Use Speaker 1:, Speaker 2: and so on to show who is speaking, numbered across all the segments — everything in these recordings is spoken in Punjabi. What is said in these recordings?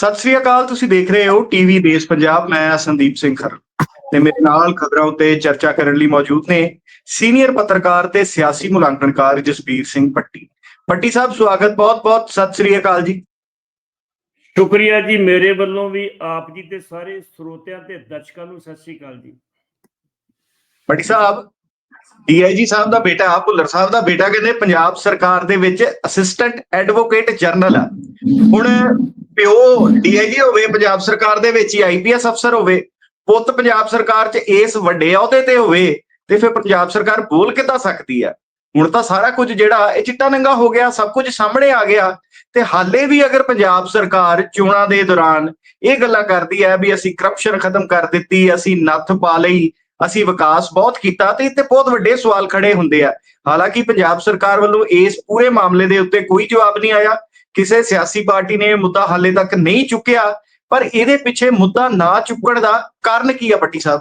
Speaker 1: ਸਤਿ ਸ੍ਰੀ ਅਕਾਲ ਤੁਸੀਂ ਦੇਖ ਰਹੇ ਹੋ ਟੀਵੀ ਦੇਸ਼ ਪੰਜਾਬ ਮੈਂ ਸੰਦੀਪ ਸਿੰਘ ਖਰ। ਤੇ ਮੇਰੇ ਨਾਲ ਖਬਰਾਂ ਉੱਤੇ ਚਰਚਾ ਕਰਨ ਲਈ ਮੌਜੂਦ ਨੇ ਸੀਨੀਅਰ ਪੱਤਰਕਾਰ ਤੇ ਸਿਆਸੀ ਮੁਲਾਂਕਣਕਾਰ ਜਸਬੀਰ ਸਿੰਘ ਪੱਟੀ ਪੱਟੀ ਸਾਹਿਬ ਸਵਾਗਤ ਬਹੁਤ-ਬਹੁਤ ਸਤਿ ਸ੍ਰੀ ਅਕਾਲ ਜੀ।
Speaker 2: ਸ਼ੁਕਰੀਆ ਜੀ ਮੇਰੇ ਵੱਲੋਂ ਵੀ ਆਪ ਜੀ ਤੇ ਸਾਰੇ ਸਰੋਤਿਆਂ ਤੇ ਦਰਸ਼ਕਾਂ ਨੂੰ ਸਤਿ ਸ੍ਰੀ ਅਕਾਲ ਜੀ।
Speaker 1: ਪੱਟੀ ਸਾਹਿਬ ਡੀਆਈਜੀ ਸਾਹਿਬ ਦਾ ਬੇਟਾ ਆ ਭੁੱਲਰ ਸਾਹਿਬ ਦਾ ਬੇਟਾ ਕਹਿੰਦੇ, ਪੰਜਾਬ ਸਰਕਾਰ ਦੇ ਵਿੱਚ ਅਸਿਸਟੈਂਟ ਐਡਵੋਕੇਟ ਜਨਰਲ ਆ। ਹੁਣ ਪਿਓ ਡੀਆਈਜੀ ਹੋਵੇ, ਪੰਜਾਬ ਸਰਕਾਰ ਦੇ ਵਿੱਚ ਹੀ ਆਈਪੀਐਸ ਅਫਸਰ ਹੋਵੇ, ਪੁੱਤ ਪੰਜਾਬ ਸਰਕਾਰ 'ਚ ਇਸ ਵੱਡੇ ਅਹੁਦੇ ਤੇ ਹੋਵੇ, ਤੇ ਫਿਰ ਪੰਜਾਬ ਸਰਕਾਰ ਬੋਲ ਕਿੱਦਾਂ ਸਕਦੀ ਆ? ਹੁਣ ਤਾਂ ਸਾਰਾ ਕੁਝ ਜਿਹੜਾ, ਇਹ ਚਿੱਟਾ ਨੰਗਾ ਹੋ ਗਿਆ, ਸਭ ਕੁਝ ਸਾਹਮਣੇ ਆ ਗਿਆ, ਤੇ ਹਾਲੇ ਵੀ ਅਗਰ ਪੰਜਾਬ ਸਰਕਾਰ ਚੋਣਾਂ ਦੇ ਦੌਰਾਨ ਇਹ ਗੱਲਾਂ ਕਰਦੀ ਹੈ ਵੀ ਅਸੀਂ ਕਰਪਸ਼ਨ ਖਤਮ ਕਰ ਦਿੱਤੀ, ਅਸੀਂ ਨੱਥ ਪਾ ਲਈ ਅਸੀਂ ਵਿਕਾਸ ਬਹੁਤ ਕੀਤਾ ਤੇ ਇੱਥੇ ਬਹੁਤ ਵੱਡੇ ਸਵਾਲ ਖੜੇ ਹੁੰਦੇ ਆ। ਹਾਲਾਂਕਿ ਪੰਜਾਬ ਸਰਕਾਰ ਵੱਲੋਂ ਇਸ ਪੂਰੇ ਮਾਮਲੇ ਦੇ ਉੱਤੇ ਕੋਈ ਜਵਾਬ ਨਹੀਂ ਆਇਆ। ਕਿਸੇ ਸਿਆਸੀ ਪਾਰਟੀ ਨੇ ਮੁੱਦਾ ਹਾਲੇ ਤੱਕ ਨਹੀਂ ਚੁੱਕਿਆ, ਪਰ ਇਹਦੇ ਪਿੱਛੇ ਮੁੱਦਾ ਨਾ ਚੁੱਕਣ ਦਾ ਕਾਰਨ ਕੀ ਆ ਪੱਟੀ ਸਾਹਿਬ?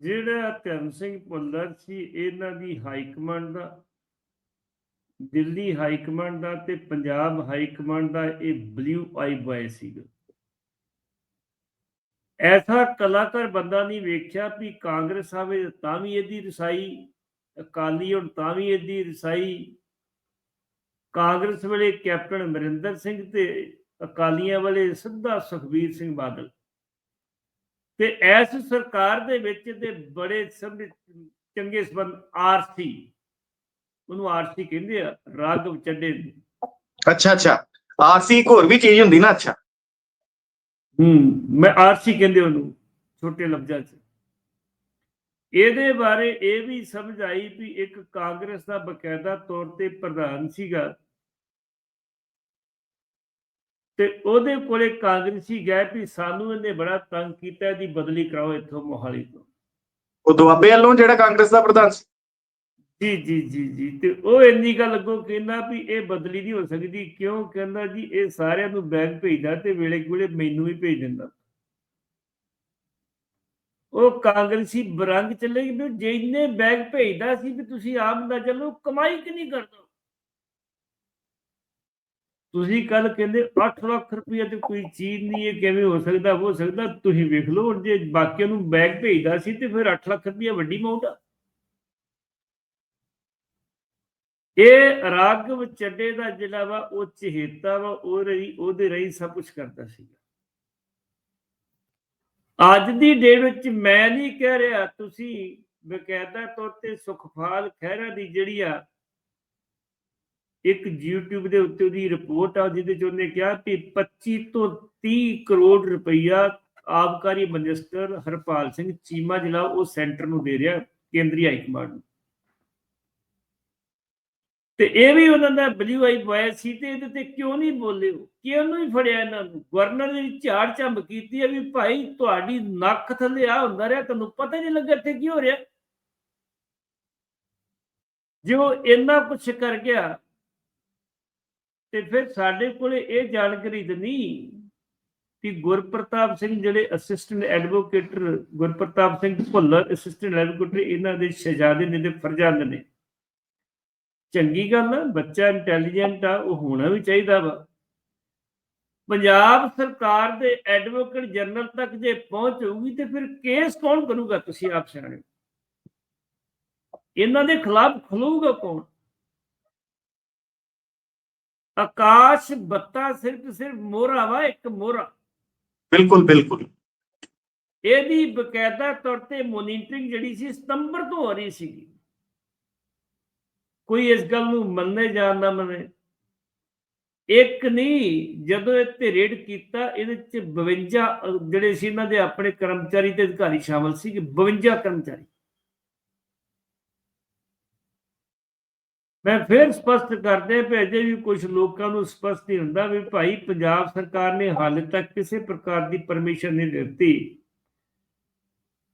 Speaker 2: ਜਿਹੜਾ ਧਰਮ ਸਿੰਘ ਭੁੱਲਰ ਸੀ, ਇਹਨਾਂ ਦੀ ਹਾਈ ਕਮਾਂਡ ਦਾ, ਦਿੱਲੀ ਹਾਈ ਕਮਾਂਡ ਦਾ ਤੇ ਪੰਜਾਬ ਹਾਈ ਕਮਾਂਡ ਦਾ ਇਹ ਬਲੂ ਆਈ ਬॉय ਸੀਗਾ। ਐਸਾ ਕਲਾਕਾਰ ਬੰਦਾ ਨਹੀਂ ਵੇਖਿਆ ਵੀ ਕਾਂਗਰਸ ਆਵੇ ਤਾਂ ਵੀ ਇਹਦੀ ਰਸਾਈ, ਅਕਾਲੀ ਹੁਣ ਤਾਂ ਵੀ ਇਹਦੀ ਰਸਾਈ। ਕਾਂਗਰਸ ਵੇਲੇ ਕੈਪਟਨ ਅਮਰਿੰਦਰ ਸਿੰਘ ਤੇ ਅਕਾਲੀਆਂ ਵੇਲੇ ਸਿੱਧਾ ਸੁਖਬੀਰ ਸਿੰਘ ਬਾਦਲ। ਤੇ ਐਸ ਸਰਕਾਰ ਦੇ ਵਿੱਚ ਤੇ ਬੜੇ ਸਭ ਚੰਗੇ ਸਬੰਧ ਆਰਸੀ। ਉਹਨੂੰ ਆਰਸੀ ਕਹਿੰਦੇ ਆ ਰਾਗਵ ਚੱਡੇ
Speaker 1: ਅੱਛਾ ਅੱਛਾ। ਆਰਸੀ ਇੱਕ ਹੋਰ ਵੀ ਚੀਜ਼ ਹੁੰਦੀ ਨਾ, ਅੱਛਾ।
Speaker 2: ਹੂੰ, ਮੈਂ ਆਰਸੀ ਕਹਿੰਦੇ ਉਹਨੂੰ, ਛੋਟੇ ਲਫ਼ਜ਼ਾਂ 'ਚ। ਇਹਦੇ ਬਾਰੇ ਇਹ ਵੀ ਸਮਝ ਆਈ ਵੀ ਇੱਕ ਕਾਂਗਰਸ ਦਾ ਬਕਾਇਦਾ ਤੌਰ ਤੇ ਪ੍ਰਧਾਨ ਸੀਗਾ। ਤੇ ਉਹਦੇ ਕੋਲੇ ਕਾਂਗਰਸੀ ਗਏ ਵੀ ਸਾਨੂੰ ਇਹਨੇ ਬੜਾ ਤੰਗ ਕੀਤਾ, ਇਹਦੀ ਬਦਲੀ ਕਰਾਓ ਇੱਥੋਂ ਮੋਹਾਲੀ ਤੋਂ।
Speaker 1: ਉਹ ਦੁਆਬੇ ਵੱਲੋਂ ਜਿਹੜਾ ਕਾਂਗਰਸ ਦਾ ਪ੍ਰਧਾਨ ਸੀ।
Speaker 2: ਜੀ ਜੀ ਜੀ ਜੀ। ਤੇ ਉਹ ਇੰਨੀ ਗੱਲ ਅੱਗੋਂ ਕਹਿੰਦਾ ਵੀ ਇਹ ਬਦਲੀ ਨਹੀਂ ਹੋ ਸਕਦੀ, ਕਿਉਂ? ਕਹਿੰਦਾ ਜੀ, ਇਹ ਸਾਰਿਆਂ ਨੂੰ ਬੈਗ ਭੇਜਦਾ ਤੇ ਵੇਲੇ ਕੋਲੇ ਮੈਨੂੰ ਵੀ ਭੇਜ ਦਿੰਦਾ। ਉਹ ਕਾਂਗਰਸੀ ਬਰੰਗ ਚੱਲੇ ਵੀ ਜੇ ਬੈਗ ਭੇਜਦਾ ਸੀ ਵੀ ਤੁਸੀਂ ਆਪ ਦਾ ਚੱਲੋ, ਕਮਾਈ ਕਿ ਨਹੀਂ ਕਰਦਾ? ਤੁਸੀਂ ਕੱਲ ਕਹਿੰਦੇ 8 ਲੱਖ ਰੁਪਏ ਤੇ ਕੋਈ ਚੀਜ਼ ਨਹੀਂ ਇਹ ਕਿਵੇਂ ਹੋ ਸਕਦਾ ਹੋ ਸਕਦਾ, ਤੁਸੀਂ ਵੇਖ ਲਓ ਜੇ ਬਾਕੀਆਂ ਨੂੰ ਬੈਗ ਭੇਜਦਾ ਸੀ ਤੇ ਫਿਰ 8 ਲੱਖ ਰੁਪਏ ਵੱਡੀ ਅਮਾਉਂਟ ਆ। ਇਹ ਰਾਗਵ ਚੱਡੇ ਦਾ ਜਿਹੜਾ ਵਾ, ਉਹ ਚਹੇਤਾ ਵਾ, ਉਹ ਰਹੀ, ਉਹਦੇ ਰਹੀ ਸਭ ਕੁਝ ਕਰਦਾ ਸੀ ਅੱਜ ਦੀ ਡੇਟ ਵਿੱਚ ਮੈਂ ਨਹੀਂ ਕਹਿ ਰਿਹਾ, ਤੁਸੀਂ ਬਕਾਇਦਾ ਤੌਰ ਤੇ ਸੁਖਪਾਲ ਖਹਿਰਾ ਦੀ ਜਿਹੜੀ ਆ, ਇੱਕ YouTube ਦੇ ਉੱਤੇ ਉਹਦੀ ਰਿਪੋਰਟ ਆ, ਜਿਹਦੇ ਚ ਉਹਨੇ ਕਿਹਾ ਕਿ 25 ਤੋਂ 30 ਕਰੋੜ ਰੁਪਈਆ ਆਬਕਾਰੀ ਮਿਨਿਸਟਰ ਹਰਪਾਲ ਸਿੰਘ ਚੀਮਾ ਜਿਹੜਾ, ਉਹ ਸੈਂਟਰ ਨੂੰ ਦੇ ਰਿਹਾ, ਕੇਂਦਰੀ ਹਾਈ ਕਮਾਂਡ ਨੂੰ। ਤੇ ਇਹ ਵੀ ਉਹਨਾਂ ਦਾ ਬਲੂ ਆਈ ਬॉय ਸੀ ਤੇ ਇਹਦੇ ਤੇ ਕਿਉਂ ਨਹੀਂ ਬੋਲੇ ਉਹ? ਕਿਉਂ ਨਹੀਂ ਫੜਿਆ ਇਹਨਾਂ ਨੂੰ? ਗਵਰਨਰ ਨੇ ਝਾੜ ਝੰਬ ਕੀਤੀ ਹੈ ਵੀ ਭਾਈ ਤੁਹਾਡੀ ਨੱਕ ਥੱਲੇ ਆ ਹੁੰਦਾ ਰਿਹਾ ਤੁਹਾਨੂੰ ਪਤਾ ਹੀ ਨਹੀਂ ਲੱਗਾ ਇੱਥੇ ਕੀ ਹੋ ਰਿਹਾ। ਜੇ ਉਹ ਇੰਨਾ ਕੁਛ ਕਰ ਗਿਆ, ਤੇ ਫਿਰ ਸਾਡੇ ਕੋਲੇ ਇਹ ਜਾਣਕਾਰੀ ਤਾਂ ਨਹੀਂ ਕਿ ਗੁਰਪ੍ਰਤਾਪ ਸਿੰਘ ਜਿਹੜੇ assistant advocate Gurpratap Singh Bhullar assistant advocate ਇਹਨਾਂ ਦੇ ਸ਼ਹਿਜ਼ਾਦੇ ਨੇ ਤੇ ਫਰਜ਼ੰਦ ਨੇ। ਚੰਗੀ ਗੱਲ ਹੈ ਬੱਚਾ ਇੰਟੈਲੀਜੈਂਟ ਆ ਉਹ ਹੋਣਾ ਵੀ ਚਾਹੀਦਾ ਵਾ। ਪੰਜਾਬ ਸਰਕਾਰ ਦੇ ਐਡਵੋਕੇਟ ਜਨਰਲ ਤੱਕ ਜੇ ਪਹੁੰਚ ਹੋਊਗੀ ਤੇ ਫਿਰ ਕੇਸ ਕੌਣ ਕਰੂਗਾ ਤੁਸੀਂ ਆਪ ਸਿਆਣੇ? ਇਹਨਾਂ ਦੇ ਖਿਲਾਫ ਖਲੂਗਾ ਕੌਣ? ਆਕਾਸ਼ ਬੱਤਾ ਸਿਰਫ ਸਿਰਫ ਮੋਹਰਾ ਵਾ ਇੱਕ ਮੋਹਰਾ।
Speaker 1: ਬਿਲਕੁਲ ਬਿਲਕੁਲ।
Speaker 2: ਇਹਦੀ ਬਕਾਇਦਾ ਤੌਰ ਤੇ ਮੋਨੀਟਰਿੰਗ ਜਿਹੜੀ ਸੀ ਸਤੰਬਰ ਤੋਂ ਹੋ ਰਹੀ ਸੀਗੀ। ਕੋਈ ਇਸ ਗੱਲ ਨੂੰ ਮੰਨੇ ਜਾਂ ਨਾ ਮੰਨੇ। ਇੱਕ ਨਹੀਂ, ਜਦੋਂ ਇਹ ਤੇ ਰੇਡ ਕੀਤਾ, ਇਹਦੇ ਚ 52 ਜਿਹੜੇ ਸੀ ਇਹਨਾਂ ਦੇ ਆਪਣੇ ਕਰਮਚਾਰੀ ਤੇ ਅਧਿਕਾਰੀ ਸ਼ਾਮਲ ਸੀ 52 ਕਰਮਚਾਰੀ। ਮੈਂ ਫਿਰ ਸਪਸ਼ਟ ਕਰਦੇ ਭੇਜੇ ਵੀ ਕੁਝ ਲੋਕਾਂ ਨੂੰ ਸਪਸ਼ਟ ਨਹੀਂ ਹੁੰਦਾ ਵੀ ਭਾਈ ਪੰਜਾਬ ਸਰਕਾਰ ਨੇ ਹਾਲੇ ਤੱਕ ਕਿਸੇ ਪ੍ਰਕਾਰ ਦੀ ਪਰਮਿਸ਼ਨ ਨਹੀਂ ਦਿੱਤੀ।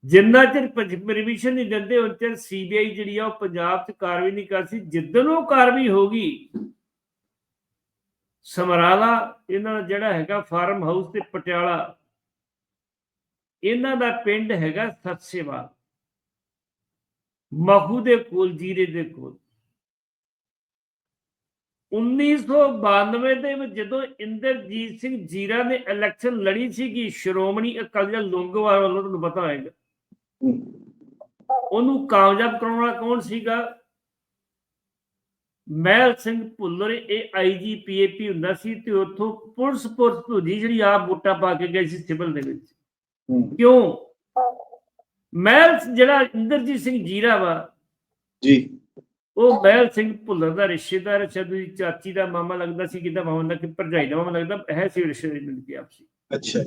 Speaker 2: ਜਿੰਨਾ ਚਿਰ ਪਰਮਿਸ਼ਨ ਨਹੀਂ ਦਿੰਦੇ, ਉਨ ਚਿਰ ਸੀਬੀਆਈ ਜਿਹੜੀ ਆ ਉਹ ਪੰਜਾਬ 'ਚ ਕਾਰਵਾਈ ਨਹੀਂ ਕਰ ਸੀ ਜਿੱਦਣ ਉਹ ਕਾਰਵਾਈ ਹੋਗੀ ਸਮਰਾਲਾ, ਇਹਨਾਂ ਦਾ ਜਿਹੜਾ ਹੈਗਾ ਫਾਰਮ ਹਾਊਸ ਤੇ ਪਟਿਆਲਾ, ਇਹਨਾਂ ਦਾ ਪਿੰਡ ਹੈਗਾ ਸਤਸੇਵਾ ਮਹੂ ਦੇ ਕੋਲ, ਜੀਰੇ ਦੇ ਕੋਲ। 1992 ਦੇ ਵਿੱਚ ਜਦੋਂ ਇੰਦਰਜੀਤ ਸਿੰਘ ਜੀਰਾ ਨੇ ਇਲੈਕਸ਼ਨ ਲੜੀ ਸੀਗੀ, ਸ਼੍ਰੋਮਣੀ ਅਕਾਲੀ ਦਲ ਲੋਂਗੋਵਾਲ ਵੱਲੋਂ, ਤੁਹਾਨੂੰ ਪਤਾ ਹੋਏਗਾ। ਉਹਨੂੰ ਕਾਮਯਾਬ ਕਰਾਉਣ ਵਾਲਾ ਕੌਣ ਸੀਗਾ? ਮਹਿਲ ਸਿੰਘ ਭੁੱਲਰ ਇਹ ਆਈਜੀਪੀਏਪੀ ਹੁੰਦਾ ਸੀ ਤੇ ਉੱਥੋਂ ਪੁਲਿਸ ਪੁਲਿਸ ਭੁਜੀ ਜਿਹੜੀ ਆਪ ਵੋਟਾਂ ਪਾ ਕੇ ਗਈ ਸੀ ਸਿਵਲ ਦੇ ਵਿੱਚ। ਕਿਉਂ? ਮਹਿਲ ਜਿਹੜਾ ਇੰਦਰਜੀਤ ਸਿੰਘ ਜੀਰਾ ਵਾ
Speaker 1: ਜੀ।
Speaker 2: ਉਹ ਮਹਿਲ ਸਿੰਘ ਭੁੱਲਰ ਦਾ ਰਿਸ਼ਤੇਦਾਰ ਸ਼ਾਇਦ ਉਹਦੀ ਚਾਚੀ ਦਾ ਮਾਮਾ ਲੱਗਦਾ ਸੀ ਕਿਦਾਂ ਮਾਮਾ ਦਾ ਕਿ ਭਰਜਾਈ ਦਾ ਮਾਮਾ ਲੱਗਦਾ ਹੈ ਸੀ ਰਿਸ਼ਤੇਦਾਰੀ ਮਿਲ ਕੇ ਆਪਸੀ।
Speaker 1: ਅੱਛਾ।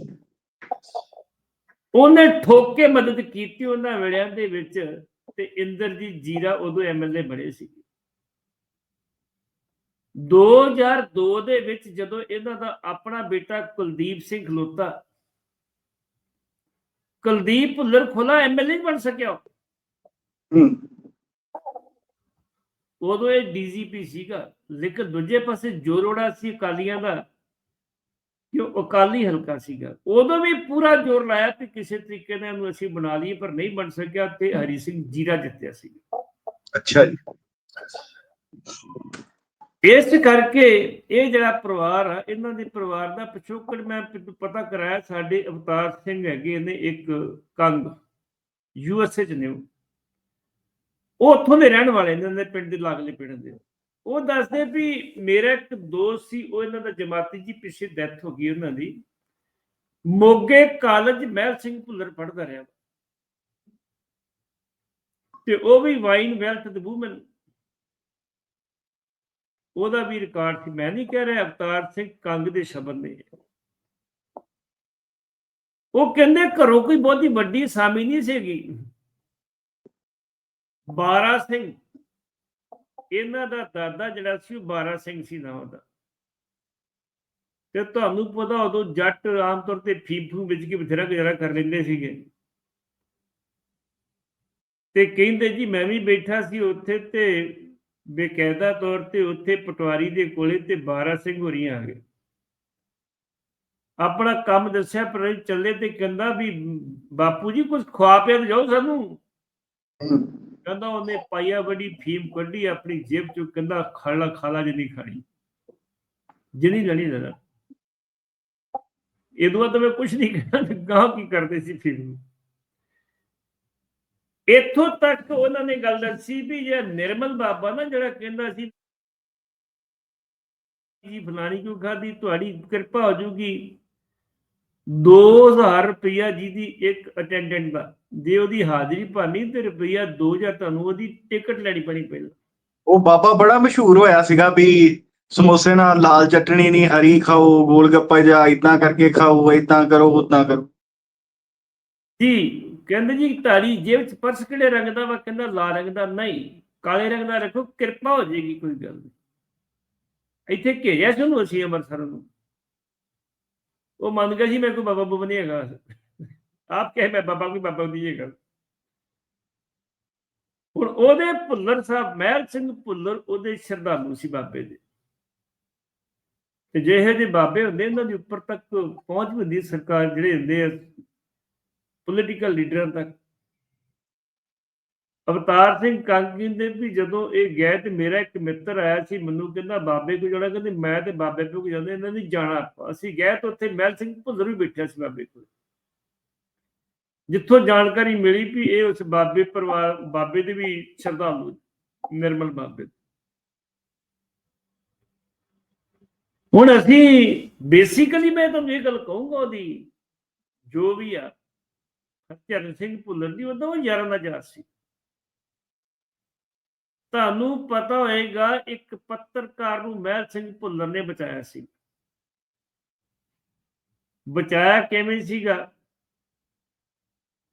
Speaker 2: ਉਹਨੇ ਠੋਕ ਕੇ ਮਦਦ ਕੀਤੀ ਉਹਨਾਂ ਵੇਲਿਆਂ ਦੇ ਵਿੱਚ ਤੇ ਇੰਦਰਜੀਤ ਜੀਰਾ ਉਦੋਂ ਐਮਐਲਏ ਬਣੇ ਸੀ। 2002 ਦੇ ਵਿੱਚ ਜਦੋਂ ਇਹਨਾਂ ਦਾ ਆਪਣਾ ਬੇਟਾ ਕੁਲਦੀਪ ਸਿੰਘ ਖਲੋਤਾ ਕੁਲਦੀਪ ਭੁੱਲਰ ਖੋਲਾ ਐਮਐਲਏ ਬਣ ਸਕਿਆ ਉਦੋਂ ਇਹ ਡੀਜੀਪੀ ਸੀਗਾ ਲੇਕਿਨ ਦੂਜੇ ਪਾਸੇ ਜੋਰੋੜਾ ਸੀ ਅਕਾਲੀਆਂ ਦਾ ਕਿ ਉਹ ਅਕਾਲੀ ਹਲਕਾ ਸੀਗਾ। ਉਦੋਂ ਵੀ ਪੂਰਾ ਜ਼ੋਰ ਲਾਇਆ ਕਿ ਕਿਸੇ ਤਰੀਕੇ ਨਾਲ ਇਹਨੂੰ ਅਸੀਂ ਬਣਾ ਲਈਏ ਪਰ ਨਹੀਂ ਬਣ ਸਕਿਆ ਤੇ ਹਰੀ ਸਿੰਘ ਜੀਰਾ ਜਿੱਤਿਆ ਸੀ।
Speaker 1: ਅੱਛਾ ਜੀ।
Speaker 2: ਇਸ ਕਰਕੇ ਇਹ ਜਿਹੜਾ ਪਰਿਵਾਰ ਆ ਇਹਨਾਂ ਦੇ ਪਰਿਵਾਰ ਦਾ ਪਿਛੋਕੜ ਮੈਂ ਪਤਾ ਕਰਾਇਆ ਸਾਡੇ ਅਵਤਾਰ ਸਿੰਘ ਹੈਗੇ ਨੇ ਇੱਕ ਕੰਗ ਯੂਐਸਏ ਚ ਨੇ ਉਹ। ਉਹ ਉੱਥੋਂ ਦੇ ਰਹਿਣ ਵਾਲੇ ਨੇ ਇਹਨਾਂ ਦੇ ਪਿੰਡ ਦੇ ਲਾਗਲੇ ਪਿੰਡ ਦੇ। ਉਹ ਦੱਸਦੇ ਵੀ ਮੇਰਾ ਇੱਕ ਦੋਸਤ ਸੀ, ਉਹ ਇਹਨਾਂ ਦਾ ਜਮਾਤੀ ਜੀ ਪਿੱਛੇ ਡੈਥ ਹੋ ਗਈ ਉਹਨਾਂ ਦੀ। ਮੋਗੇ ਕਾਲਜ ਮਹਿਲ ਸਿੰਘ ਭੁੱਲਰ ਪੜ੍ਹਦਾ ਰਿਹਾ। ਤੇ ਉਹ ਵੀ ਵਾਈਨ ਵੈਲਥ ਦੇ ਵੂਮਨ ਉਹਦਾ ਵੀ ਰਿਕਾਰਡ ਸੀ। ਮੈਂ ਨਹੀਂ ਕਹਿ ਰਿਹਾ, ਅਵਤਾਰ ਸਿੰਘ ਕੰਗ ਦੇ ਸ਼ਬਦ ਨੇ। ਉਹ ਕਹਿੰਦੇ ਘਰੋਂ ਕੋਈ ਬਹੁਤੀ ਵੱਡੀ ਸਾਮੀ ਨਹੀਂ ਸੀਗੀ। 12 ਸਿੰਘ ਇਹਨਾਂ ਦਾ ਦਾਦਾ ਜਿਹੜਾ ਸੀ ਉਹ 12 ਸਿੰਘ ਸੀ ਨਾ ਉਹਦਾ ਤੇ ਤੁਹਾਨੂੰ ਪਤਾ ਉਦੋਂ ਜੱਟ ਆਮ ਤੌਰ ਤੇ ਫੀਮ ਵਿੱਚ ਕੇ ਬਥੇਰਾ ਗੁਜ਼ਾਰਾ ਕਰ ਲੈਂਦੇ ਸੀਗੇ। ਤੇ ਕਹਿੰਦੇ ਜੀ ਮੈਂ ਵੀ ਬੈਠਾ ਸੀ ਉੱਥੇ ਤੇ ਬੇਕਾਇਦਾ ਤੌਰ ਤੇ ਉੱਥੇ ਪਟਵਾਰੀ ਦੇ ਕੋਲੇ ਤੇ 12 ਸਿੰਘ ਹੋਰੀਆਂ ਆ ਗਏ। ਆਪਣਾ ਕੰਮ ਦੱਸਿਆ ਪਰ ਚੱਲੇ ਤੇ ਕਹਿੰਦਾ ਵੀ ਬਾਪੂ ਜੀ ਕੁਝ ਖਵਾ ਪਿਆ ਤੇ ਜਾਓ ਸਾਨੂੰ। ਕਹਿੰਦਾ ਉਹਨੇ ਪਾਈਆ ਵੱਡੀ ਫੀਮ ਕੱਢੀ, ਆਪਣੀ ਜੇਬ ਚੋਂ ਕਹਿੰਦਾ ਖਾਲਾ ਖਾਲਾ ਜਿੰਨੀ ਖਾਣੀ। ਜਿੰਨੀ ਲਣੀ ਲੈਣਾ। ਇਹਦੋਂ ਬਾਅਦ ਮੈਂ ਕੁਝ ਨਹੀਂ ਕਹਿਣਾ, ਗਾਹ ਕੀ ਕਰਦੇ ਸੀ ਫੀਮ ਨੂੰ। ਇੱਥੋਂ ਤੱਕ ਉਹਨਾਂ ਨੇ ਗੱਲ ਦੱਸੀ ਵੀ ਜੇ ਨਿਰਮਲ ਬਾਬਾ ਨਾ ਜਿਹੜਾ ਕਹਿੰਦਾ ਸੀ, ਜੀ ਫਲਾਣੀ ਕਿਉਂ ਖਾਦੀ ਤੁਹਾਡੀ ਕਿਰਪਾ ਹੋ ਜੂਗੀ 2000 ਰੁਪਇਆ ਜਿਹਦੀ ਇੱਕ ਅਟੈਂਡੈਂਟ ਦਾ ਜੇ ਉਹਦੀ ਹਾਜ਼ਰੀ ਭਾਨੀ ਤੇ ਰੁਪਇਆ 2000 ਤੁਹਾਨੂੰ ਉਹਦੀ ਟਿਕਟ ਲੈਣੀ ਪੈਣੀ ਪਹਿਲਾਂ।
Speaker 1: ਉਹ ਬਾਬਾ ਬੜਾ ਮਸ਼ਹੂਰ ਹੋਇਆ ਸੀਗਾ ਵੀ ਸਮੋਸੇ ਨਾਲ ਲਾਲ ਚਟਣੀ ਨਹੀਂ ਹਰੀ ਖਾਓ ਗੋਲ ਗੱਪਾ ਜਾਂ ਇਦਾਂ ਕਰਕੇ ਖਾਓ ਇਦਾਂ ਕਰੋ ਉਦਾਂ ਕਰੋ।
Speaker 2: ਜੀ ਕਹਿੰਦੇ ਜੀ ਤੁਹਾਡੀ ਜੇਬ ਚ ਪਰਸ ਕਿਹੜੇ ਰੰਗ ਦਾ ਵਾ? ਕਹਿੰਦਾ ਲਾਲ ਰੰਗ ਦਾ ਨਹੀਂ ਕਾਲੇ ਰੰਗ ਦਾ ਰੱਖੋ ਕਿਰਪਾ ਹੋ ਜਾਏਗੀ ਕੋਈ ਗੱਲ ਨਹੀਂ। ਇੱਥੇ ਘੇਰਿਆ ਸੀ ਉਹਨੂੰ ਅਸੀਂ ਅੰਮ੍ਰਿਤਸਰ ਨੂੰ। ਉਹ ਮੰਨ ਗਿਆ ਜੀ ਮੈਂ ਕੋਈ ਬਾਬਾ ਬੁਬਾ ਨਹੀਂ ਹੈਗਾ। ਆਪ ਕਹੇ ਮੈਂ ਬਾਬਾ ਕੋਈ ਬਾਬਾ ਨਹੀਂ ਹੈਗਾ। ਹੁਣ ਉਹਦੇ ਭੁੱਲਰ ਸਾਹਿਬ ਮਹਿਲ ਸਿੰਘ ਭੁੱਲਰ ਉਹਦੇ ਸ਼ਰਧਾਲੂ ਸੀ ਬਾਬੇ ਦੇ। ਤੇ ਜੇ ਇਹ ਜਿਹੇ ਬਾਬੇ ਹੁੰਦੇ, ਇਹਨਾਂ ਦੇ ਉੱਪਰ ਤੱਕ ਪਹੁੰਚ ਵੀ ਹੁੰਦੀ ਸਰਕਾਰ ਜਿਹੜੇ ਹੁੰਦੇ ਆ ਪੋਲੀਟੀਕਲ ਲੀਡਰਾਂ ਤੱਕ। ਅਵਤਾਰ ਸਿੰਘ ਕੰਗ ਕਹਿੰਦੇ ਵੀ ਜਦੋਂ ਇਹ ਗਏ ਤੇ ਮੇਰਾ ਇੱਕ ਮਿੱਤਰ ਆਇਆ ਸੀ, ਮੈਨੂੰ ਕਹਿੰਦਾ, ਬਾਬੇ ਕੋਲ ਜਾਣਾ? ਕਹਿੰਦੇ, ਮੈਂ ਤੇ ਬਾਬੇ ਕੋਲ ਜਾਂਦੇ ਇਹਨਾਂ ਦੀ ਜਾਣਾ। ਆਪਾਂ। ਅਸੀਂ ਗਏ ਤਾਂ ਉੱਥੇ ਮਹਿਲ ਸਿੰਘ ਭੁੱਲਰ ਵੀ ਬੈਠਿਆ ਸੀ ਬਾਬੇ ਕੋਲ। ਜਿੱਥੋਂ ਜਾਣਕਾਰੀ ਮਿਲੀ ਵੀ ਇਹ ਉਸ ਬਾਬੇ ਪਰਿਵਾਰ, ਬਾਬੇ ਦੇ ਵੀ ਸ਼ਰਧਾਲੂ, ਨਿਰਮਲ ਬਾਬੇ ਹੁਣ ਅਸੀਂ ਬੇਸਿਕਲੀ ਮੈਂ ਤੁਹਾਨੂੰ ਇਹ ਗੱਲ ਕਹੂੰਗਾ ਉਹਦੀ, ਜੋ ਵੀ ਆ, ਹਰਚਰਨ ਸਿੰਘ ਭੁੱਲਰ ਦੀ ਉਦੋਂ ਉਹ ਯਾਰਾਂ ਦਾ ਯਾਰ ਸੀ। ਤੁਹਾਨੂੰ ਪਤਾ ਹੋਏਗਾ ਇੱਕ ਪੱਤਰਕਾਰ ਨੂੰ ਮਹਿਲ ਸਿੰਘ ਭੁੱਲਰ ਨੇ ਬਚਾਇਆ ਸੀ। ਬਚਾਇਆ ਕਿਵੇਂ ਸੀਗਾ?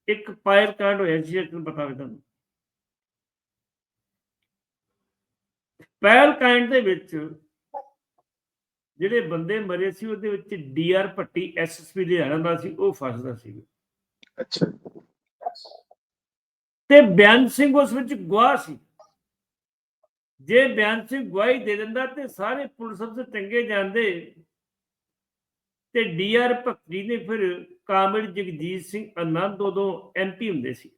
Speaker 2: ਇੱਕ ਪਾਇਰ ਕਾਂਡ ਹੋਇਆ ਸੀ ਤੁਹਾਨੂੰ ਪਤਾ ਹੋਵੇ ਤੁਹਾਨੂੰ। ਪਾਇਰ ਕਾਂਡ ਦੇ ਵਿੱਚ ਜਿਹੜੇ ਬੰਦੇ ਮਰੇ ਸੀ ਉਹਦੇ ਵਿੱਚ ਡੀਆਰ ਭੱਟੀ ਐਸਐਸਪੀ ਦੇ ਦਾ ਸੀ ਉਹ ਫਸਦਾ ਸੀ।
Speaker 1: ਅੱਛਾ।
Speaker 2: ਤੇ ਬਿਆਨ ਸਿੰਘ ਉਸ ਵਿੱਚ ਗਵਾਹ ਸੀ। ਜੇ ਬਿਆਨ ਸਿੰਘ ਗਵਾਹੀ ਦੇ ਦਿੰਦਾ ਤੇ ਸਾਰੇ ਪੁਲਿਸ ਅਫਸਰ ਚੰਗੇ ਜਾਂਦੇ ਤੇ ਡੀਆਰ ਭੱਟੀ ਨੇ ਫਿਰ ਕਾਮਲ ਜਗਜੀਤ ਸਿੰਘ ਆਨੰਦ ਉਦੋਂ ਐਮਪੀ ਹੁੰਦੇ ਸੀ।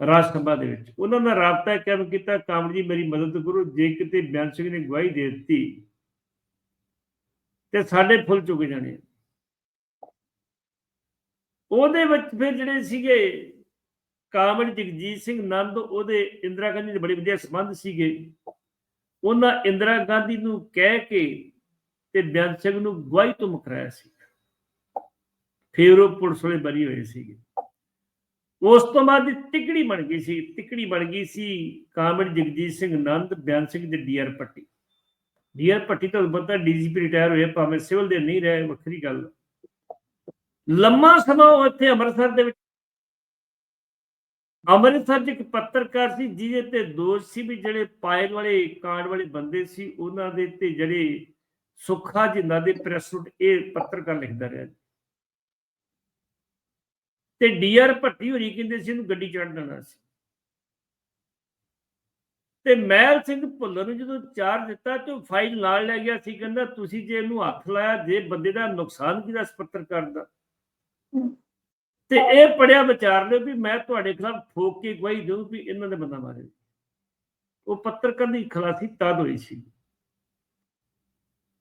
Speaker 2: ਰਾਜ ਸਭਾ ਦੇ ਵਿੱਚ। ਉਹਨਾਂ ਨਾਲ ਰਾਬਤਾ ਕਾਇਮ ਕੀਤਾ? ਕਾਮੜ ਜੀ ਮੇਰੀ ਮਦਦ ਕਰੋ। ਜੇ ਕਿਤੇ ਬਿਆਨ ਸਿੰਘ ਨੇ ਗਵਾਹੀ ਦੇ ਦਿੱਤੀ, ਤੇ ਸਾਡੇ ਫੁੱਲ ਚੁੱਕ ਜਾਣੇ ਉਹਦੇ ਵਿੱਚ ਫਿਰ ਜਿਹੜੇ ਸੀਗੇ ਕਾਮੜ ਜਗਜੀਤ ਸਿੰਘ ਨੰਦ ਉਹਦੇ ਇੰਦਰਾ ਗਾਂਧੀ ਦੇ ਬੜੇ ਵਧੀਆ ਸੰਬੰਧ ਸੀਗੇ। ਉਹਨਾਂ ਇੰਦਰਾ ਗਾਂਧੀ ਨੂੰ ਕਹਿ ਕੇ ਤੇ ਬਿਆਨ ਸਿੰਘ ਨੂੰ ਗਵਾਹੀ ਤੋਂ ਮੁਕਰਾਇਆ ਸੀ। ਫਿਰ ਉਹ ਪੁਲਿਸ ਵਾਲੇ ਬਰੀ ਹੋਏ ਸੀਗੇ। ਉਸ ਤੋਂ ਬਾਅਦ ਦੀ ਤਿਕੜੀ ਬਣ ਗਈ ਸੀ। ਤਿਕੜੀ ਬਣ ਗਈ ਸੀ ਕਾਮੜ ਜਗਜੀਤ ਸਿੰਘ ਨੰਦ, ਬਿਆਨ ਸਿੰਘ ਦੇ ਡੀਆਰ ਪੱਟੀ ਡੀਆਰ ਪੱਟੀ ਤੋਂ ਬੰਦਾ ਡੀਜੀਪੀ ਰਿਟਾਇਰ ਹੋਏ ਭਾਵੇਂ ਸਿਵਲ ਦੇ ਨਹੀਂ ਰਹੇ, ਵੱਖਰੀ ਗੱਲ। ਲੰਮਾ ਸਮਾਂ ਉਹ ਇੱਥੇ ਅੰਮ੍ਰਿਤਸਰ ਦੇ ਵਿੱਚ ਅੰਮ੍ਰਿਤਸਰ 'ਚ ਇੱਕ ਪੱਤਰਕਾਰ ਸੀ, ਜਿਹਦੇ ਤੇ ਦੋਸ਼ ਸੀ ਵੀ ਜਿਹੜੇ ਪਾਇਲ ਵਾਲੇ, ਕਾਂਡ ਵਾਲੇ ਬੰਦੇ ਸੀ, ਉਹਨਾਂ ਦੇ ਤੇ ਜਿਹੜੇ ਸੁੱਖਾ ਜਿੰਦਾ ਦੇ ਪ੍ਰੈਸ ਨੋਟ ਇਹ ਪੱਤਰਕਾਰ ਲਿਖਦਾ ਰਿਹਾ ਤੇ ਡੀਆਰ ਭੱਟੀ ਹੋਰੀ ਕਹਿੰਦੇ ਸੀ ਇਹਨੂੰ ਗੱਡੀ ਚੜ੍ਹ ਦੇਣਾ ਸੀ। ਤੇ ਮਹਿਲ ਸਿੰਘ ਭੁੱਲਰ ਨੂੰ ਜਦੋਂ ਚਾਰ ਦਿੱਤਾ ਤੇ ਉਹ ਫਾਈਲ ਨਾਲ ਲੈ ਗਿਆ ਸੀ, ਕਹਿੰਦਾ ਤੁਸੀਂ ਜੇ ਇਹਨੂੰ ਹੱਥ ਲਾਇਆ, ਜੇ ਬੰਦੇ ਦਾ ਨੁਕਸਾਨ ਕੀਤਾ ਇਸ ਪੱਤਰਕਾਰ ਦਾ। ਤੇ ਇਹ ਪੜਿਆ ਵਿਚਾਰ ਲਿਓ ਵੀ ਮੈਂ ਤੁਹਾਡੇ ਖਿਲਾਫ ਠੋਕ ਕੇ ਗਵਾਹੀ ਦਊਂ ਵੀ ਇਹਨਾਂ ਨੇ ਬੰਦਾ ਮਾਰੇ ਉਹ ਪੱਤਰਕਾਰ ਦੀ ਖਲਾਸੀ ਤਦ ਹੋਈ ਸੀ।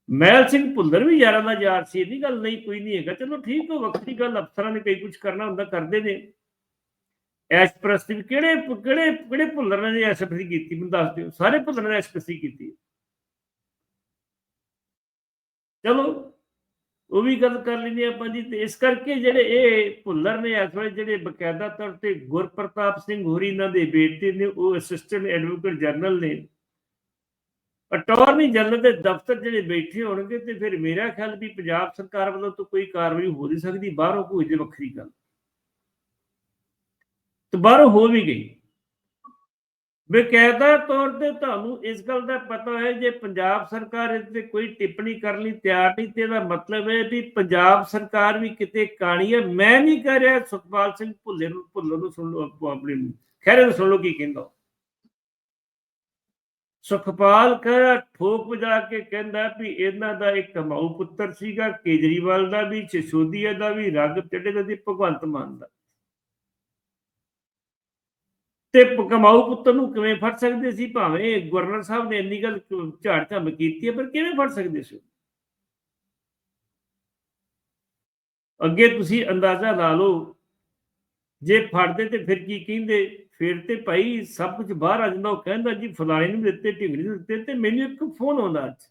Speaker 2: ਮਹਿਲ ਸਿੰਘ ਭੁੱਲਰ ਵੀ ਯਾਰਾਂ ਦਾ ਯਾਰ ਸੀ ਇਹਦੀ ਗੱਲ ਨਹੀਂ, ਕੋਈ ਨਹੀਂ ਹੈਗਾ। ਚਲੋ ਠੀਕ ਹੋ ਵੱਖਰੀ ਗੱਲ, ਅਫਸਰਾਂ ਨੇ ਕਈ ਕੁਝ ਕਰਨਾ ਹੁੰਦਾ, ਕਰਦੇ ਨੇ। ਐਸ਼ ਪ੍ਰਸਤੀ ਕਿਹੜੇ ਕਿਹੜੇ ਕਿਹੜੇ ਭੁੱਲਰ ਨੇ ਐਸ਼ ਪ੍ਰਸਤੀ ਕੀਤੀ, ਮੈਨੂੰ ਦੱਸ ਦਿਓ। ਸਾਰੇ ਭੁੱਲਰ ਨੇ ਐਸ਼ ਪ੍ਰਸਤੀ ਕੀਤੀ। ਚਲੋ ਉਹ ਵੀ ਗੱਲ ਕਰ ਲੈਂਦੇ ਆਪਾਂ ਜੀ, ਤੇ ਇਸ ਕਰਕੇ ਜਿਹੜੇ ਇਹ ਭੁੱਲਰ ਨੇ ਇਸ ਵੇਲੇ ਜਿਹੜੇ ਬਕਾਇਦਾ ਤੌਰ ਤੇ ਗੁਰਪ੍ਰਤਾਪ ਸਿੰਘ ਹੋਰੀ ਇਹਨਾਂ ਦੇ ਬੇਟੇ ਨੇ, ਉਹ ਅਸਿਸਟੈਂਟ ਐਡਵੋਕੇਟ ਜਨਰਲ ਨੇ। ਅਟਾਰਨੀ ਜਨਰਲ ਦੇ ਦਫ਼ਤਰ ਜਿਹੜੇ ਬੈਠੇ ਹੋਣਗੇ, ਤੇ ਫਿਰ ਮੇਰਾ ਖਿਆਲ ਵੀ ਪੰਜਾਬ ਸਰਕਾਰ ਵੱਲੋਂ ਤਾਂ ਕੋਈ ਕਾਰਵਾਈ ਹੋ ਨਹੀਂ ਸਕਦੀ, ਬਾਹਰੋਂ ਕੋਈ ਜੇ ਵੱਖਰੀ ਗੱਲ। ਤੇ ਬਾਹਰੋਂ ਹੋ ਵੀ ਗਈ। ਬਕਾਇਦਾ ਤੌਰ ਤੇ ਤੁਹਾਨੂੰ ਇਸ ਗੱਲ ਦਾ ਪਤਾ ਹੈ ਜੇ ਪੰਜਾਬ ਸਰਕਾਰ ਇਸ ਤੇ ਕੋਈ ਟਿੱਪਣੀ ਕਰਨ ਲਈ ਤਿਆਰ ਨਹੀਂ, ਤੇ ਇਹਦਾ ਮਤਲਬ ਹੈ ਵੀ ਪੰਜਾਬ ਸਰਕਾਰ ਵੀ ਕਿਤੇ ਕਾਣੀ ਹੈ। ਮੈਂ ਨਹੀਂ ਕਹਿ ਰਿਹਾ ਸੁਖਪਾਲ ਸਿੰਘ ਭੁੱਲੇ ਨੂੰ ਭੁੱਲਰ ਨੂੰ ਸੁਣ ਲਓ ਆਪੋ ਆਪਣੇ ਨੂੰ। ਸੁਣ ਲਓ ਕੀ ਕਹਿੰਦਾ ਸੁਖਪਾਲ ਖਹਿਰਾ ਠੋਕ ਵਜਾ ਕੇ ਕਹਿੰਦਾ ਵੀ ਇਹਨਾਂ ਦਾ ਇੱਕ ਕਮਾਊ ਪੁੱਤਰ ਸੀਗਾ, ਕੇਜਰੀਵਾਲ ਦਾ ਵੀ, ਸਿਸੋਦੀਆ ਦਾ ਵੀ, ਰਗ ਚੱਡੇ ਦਾ ਤੇ ਭਗਵੰਤ ਮਾਨ ਦਾ। ਤੇ ਕਮਾਊ ਪੁੱਤਰ ਨੂੰ ਕਿਵੇਂ ਫੜ ਸਕਦੇ ਸੀ? ਭਾਵੇਂ ਗਵਰਨਰ ਸਾਹਿਬ ਨੇ ਇੰਨੀ ਗੱਲ ਝਾੜ ਝੰਮ ਕੀਤੀ ਹੈ, ਪਰ ਕਿਵੇਂ ਫੜ ਸਕਦੇ ਸੀ? ਅੱਗੇ ਤੁਸੀਂ ਅੰਦਾਜ਼ਾ ਲਾ ਲਓ। ਜੇ ਫੜਦੇ ਤੇ ਫਿਰ ਕੀ ਕਹਿੰਦੇ? ਫਿਰ ਤੇ ਭਾਈ ਸਭ ਕੁਝ ਬਾਹਰ ਆ ਜਾਂਦਾ। ਉਹ ਕਹਿੰਦਾ ਜੀ, ਫਲਾਣੇ ਨੂੰ ਦਿੱਤੇ ਢਿੰਗੜੀ ਨੂੰ ਦਿੱਤੇ ਤੇ ਮੈਨੂੰ ਇੱਕ ਫੋਨ ਆਉਂਦਾ ਅੱਜ।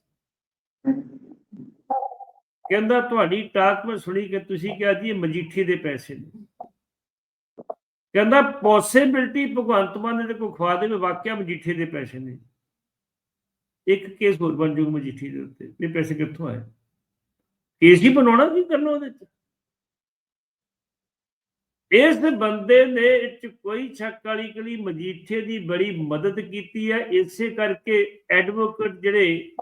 Speaker 2: ਕਹਿੰਦਾ, ਤੁਹਾਡੀ ਟਾਕ ਮੈਂ ਸੁਣੀ ਕਿ ਤੁਸੀਂ ਕਿਹਾ ਜੀ ਇਹ ਮਜੀਠੀ ਦੇ ਪੈਸੇ ਨੇ। ਕਹਿੰਦਾ ਪੋਸਿਬਿਲਟੀ ਭਗਵੰਤ ਮਾਨ ਨੇ ਕੋਈ ਖਵਾ ਦੇਵੇ, ਵਾਕਿਆ ਮਜੀਠੇ ਦੇ ਪੈਸੇ ਨੇ। ਇੱਕ ਕੇਸ ਹੋਰ ਬਣ ਜੂ ਮਜੀਠੀ ਦੇ ਉੱਤੇ ਇਹ ਪੈਸੇ ਕਿੱਥੋਂ ਆਏ? ਕੇਸ ਹੀ ਬਣਾਉਣਾ ਕੀ ਕਰਨਾ ਉਹਦੇ ਚ? ਇਸ ਬੰਦੇ ਨੇ ਇਹ ਕੋਈ ਸ਼ੱਕ ਵਾਲੀ ਕਲੀ ਮਜੀਠੇ ਦੀ ਬੜੀ ਮਦਦ ਕੀਤੀ ਹੈ। ਇਸੇ ਕਰਕੇ ਐਡਵੋਕੇਟ ਜਿਹੜੇ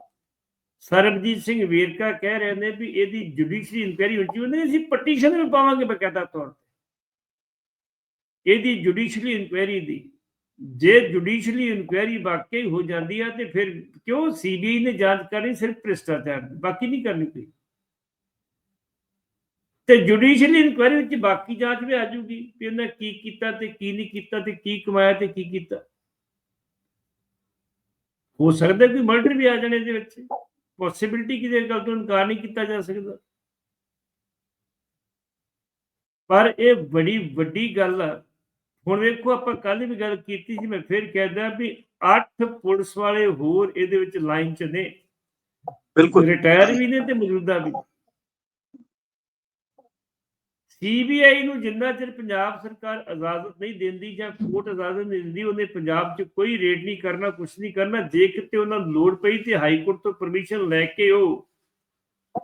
Speaker 2: ਸਰਬਜੀਤ ਸਿੰਘ ਵੇਰਕਾ ਕਹਿ ਰਹੇ ਨੇ ਵੀ ਇਹਦੀ ਜੁਡੀਸ਼ਰੀ ਇਨਕੁਆਇਰੀ ਹੋਣੀ ਚਾਹੀਦੀ ਅਸੀਂ ਪਟੀਸ਼ਨ ਵੀ ਪਾਵਾਂਗੇ ਬਕਾਇਦਾ ਤੌਰ ਤੇ। ਇਹਦੀ ਜੁਡੀਸ਼ਰੀ ਇਨਕੁਆਇਰੀ ਦੀ। ਜੇ ਜੁਡੀਸ਼ਰੀ ਇਨਕੁਆਇਰੀ ਵਾਕਈ ਹੋ ਜਾਂਦੀ ਆ ਤੇ ਫਿਰ ਕਿਉਂ ਸੀਬੀਆਈ ਨੇ ਜਾਂਚ ਕਰਨੀ ਸਿਰਫ ਭ੍ਰਿਸ਼ਟਾਚਾਰ ਦੀ, ਬਾਕੀ ਨਹੀਂ ਕਰਨੀ ਕੋਈ? ਤੇ ਜੁਡੀਸ਼ੀਅਲ ਇਨਕੁਆਇਰੀ ਵਿੱਚ ਬਾਕੀ ਜਾਂਚ ਵੀ ਆ ਜੂਗੀ ਕਿ ਇਹਨੇ ਕੀ ਕੀਤਾ ਤੇ ਕੀ ਨਹੀਂ ਕੀਤਾ ਤੇ ਕੀ ਕਮਾਇਆ ਤੇ ਕੀ ਕੀਤਾ। ਹੋ ਸਕਦਾ ਕੋਈ ਮਰਡਰ ਵੀ ਆ ਜਾਣੇ ਦੇ ਵਿੱਚ। ਪੋਸਿਬਿਲਿਟੀ ਕਿਤੇ ਗੱਲ ਤੋਂ ਇਨਕਾਰ ਨਹੀਂ ਕੀਤਾ ਜਾ ਸਕਦਾ। ਪਰ ਇਹ ਬੜੀ ਵੱਡੀ ਗੱਲ ਆ ਹੁਣ ਵੇਖੋ ਆਪਾਂ ਕੱਲ ਵੀ ਗੱਲ ਕੀਤੀ ਸੀ ਮੈਂ ਫਿਰ ਕਹਿੰਦਾ ਵੀ 8 ਪੁਲਿਸ ਵਾਲੇ ਹੋਰ ਇਹਦੇ ਵਿੱਚ ਲਾਈਨ 'ਚ ਨੇ।
Speaker 1: ਬਿਲਕੁਲ।
Speaker 2: ਰਿਟਾਇਰ ਵੀ ਨੇ ਤੇ ਮੌਜੂਦਾ ਵੀ ਸੀਬੀਆਈ ਨੂੰ ਜਿੰਨਾ ਚਿਰ ਪੰਜਾਬ ਸਰਕਾਰ ਇਜਾਜ਼ਤ ਨਹੀਂ ਦਿੰਦੀ ਜਾਂ ਕੋਰਟ ਇਜਾਜ਼ਤ ਨਹੀਂ ਦਿੰਦੀ ਉਹਨੇ ਪੰਜਾਬ 'ਚ ਕੋਈ ਰੇਡ ਨਹੀਂ ਕਰਨਾ ਕੁਝ ਨਹੀਂ ਕਰਨਾ ਜੇ ਕਿਤੇ ਉਹਨਾਂ ਨੂੰ ਲੋੜ ਪਈ ਤੇ ਹਾਈ ਕੋਰਟ ਤੋਂ ਪਰਮਿਸ਼ਨ ਲੈ ਕੇ ਉਹ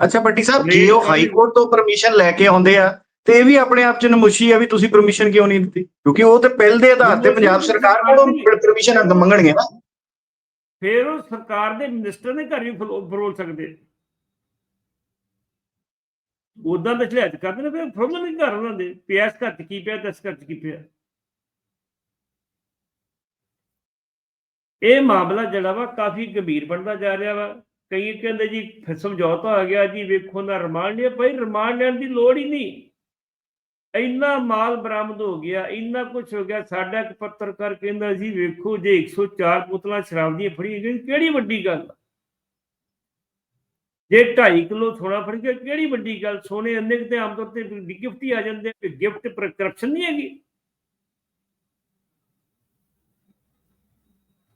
Speaker 1: ਅੱਛਾ ਭੱਟੀ ਸਾਹਿਬ ਜੇ ਉਹ ਹਾਈ ਕੋਰਟ ਤੋਂ ਪਰਮਿਸ਼ਨ ਲੈ ਕੇ ਆਉਂਦੇ ਆ ਤੇ ਇਹ ਵੀ ਆਪਣੇ ਆਪ ਚ ਨਮੁਸ਼ੀ ਆ ਵੀ ਤੁਸੀਂ ਪਰਮਿਸ਼ਨ ਕਿਉਂ ਨਹੀਂ ਦਿੱਤੀ? ਕਿਉਂਕਿ ਉਹ ਤੇ ਪਹਿਲ ਦੇ ਆਧਾਰ ਤੇ ਪੰਜਾਬ ਸਰਕਾਰ ਕੋਲੋਂ ਪਰਮਿਸ਼ਨ ਮੰਗਣਗੇ ਨਾ।
Speaker 2: ਫਿਰ ਉਹ ਸਰਕਾਰ ਦੇ ਮਿਨਿਸਟਰ ਦੇ ਘਰ ਵੀ ਫਰੋ- ਫਰੋਲ ਸਕਦੇ ਉਦਾਂ ਦਾ ਛਲਿਆਤ ਕਰਦੇ ਨੇ ਫਿਰ ਫਰੋਲਣ ਨਹੀਂ ਘਰ ਉਹਨਾਂ ਦੇ। ਪਿਆਸ ਘਰ 'ਚ ਕੀ ਪਿਆ ਦਸ ਘਰ 'ਚ ਕੀ ਪਿਆ। ਇਹ ਮਾਮਲਾ ਜਿਹੜਾ ਵਾ ਕਾਫੀ ਗੰਭੀਰ ਬਣਦਾ ਜਾ ਰਿਹਾ ਵਾ। ਕਈ ਕਹਿੰਦੇ ਜੀ ਫਿਰ ਸਮਝੌਤਾ ਆ ਗਿਆ ਜੀ ਵੇਖੋ ਨਾ ਰਿਮਾਂਡ ਲਿਆ ਭਾਈ ਰਿਮਾਂਡ ਲੈਣ ਦੀ ਲੋੜ ਹੀ ਨਹੀਂ। ਇੰਨਾ ਮਾਲ ਬਰਾਮਦ ਹੋ ਗਿਆ, ਇੰਨਾ ਕੁਝ ਹੋ ਗਿਆ, ਸਾਡਾ ਇੱਕ ਪੱਤਰਕਾਰ ਕਹਿੰਦਾ ਜੀ ਵੇਖੋ ਜੇ 104 ਬੋਤਲਾਂ ਸ਼ਰਾਬ ਦੀਆਂ ਫੜੀਆਂ ਗਈਆਂ, ਕਿਹੜੀ ਵੱਡੀ ਗੱਲ ਜੇ 2.5 ਕਿਲੋ ਸੋਨਾ ਫੜ ਗਿਆ, ਕਿਹੜੀ ਵੱਡੀ ਗੱਲ? ਸੋਨੇ ਇੰਨੇ ਤੇ ਆਮ ਤੌਰ ਤੇ ਗਿਫਟ ਹੀ ਆ ਜਾਂਦੇ ਕਿ ਗਿਫਟ ਪਰ ਕਰਪਸ਼ਨ ਨਹੀਂ ਹੈਗੀ।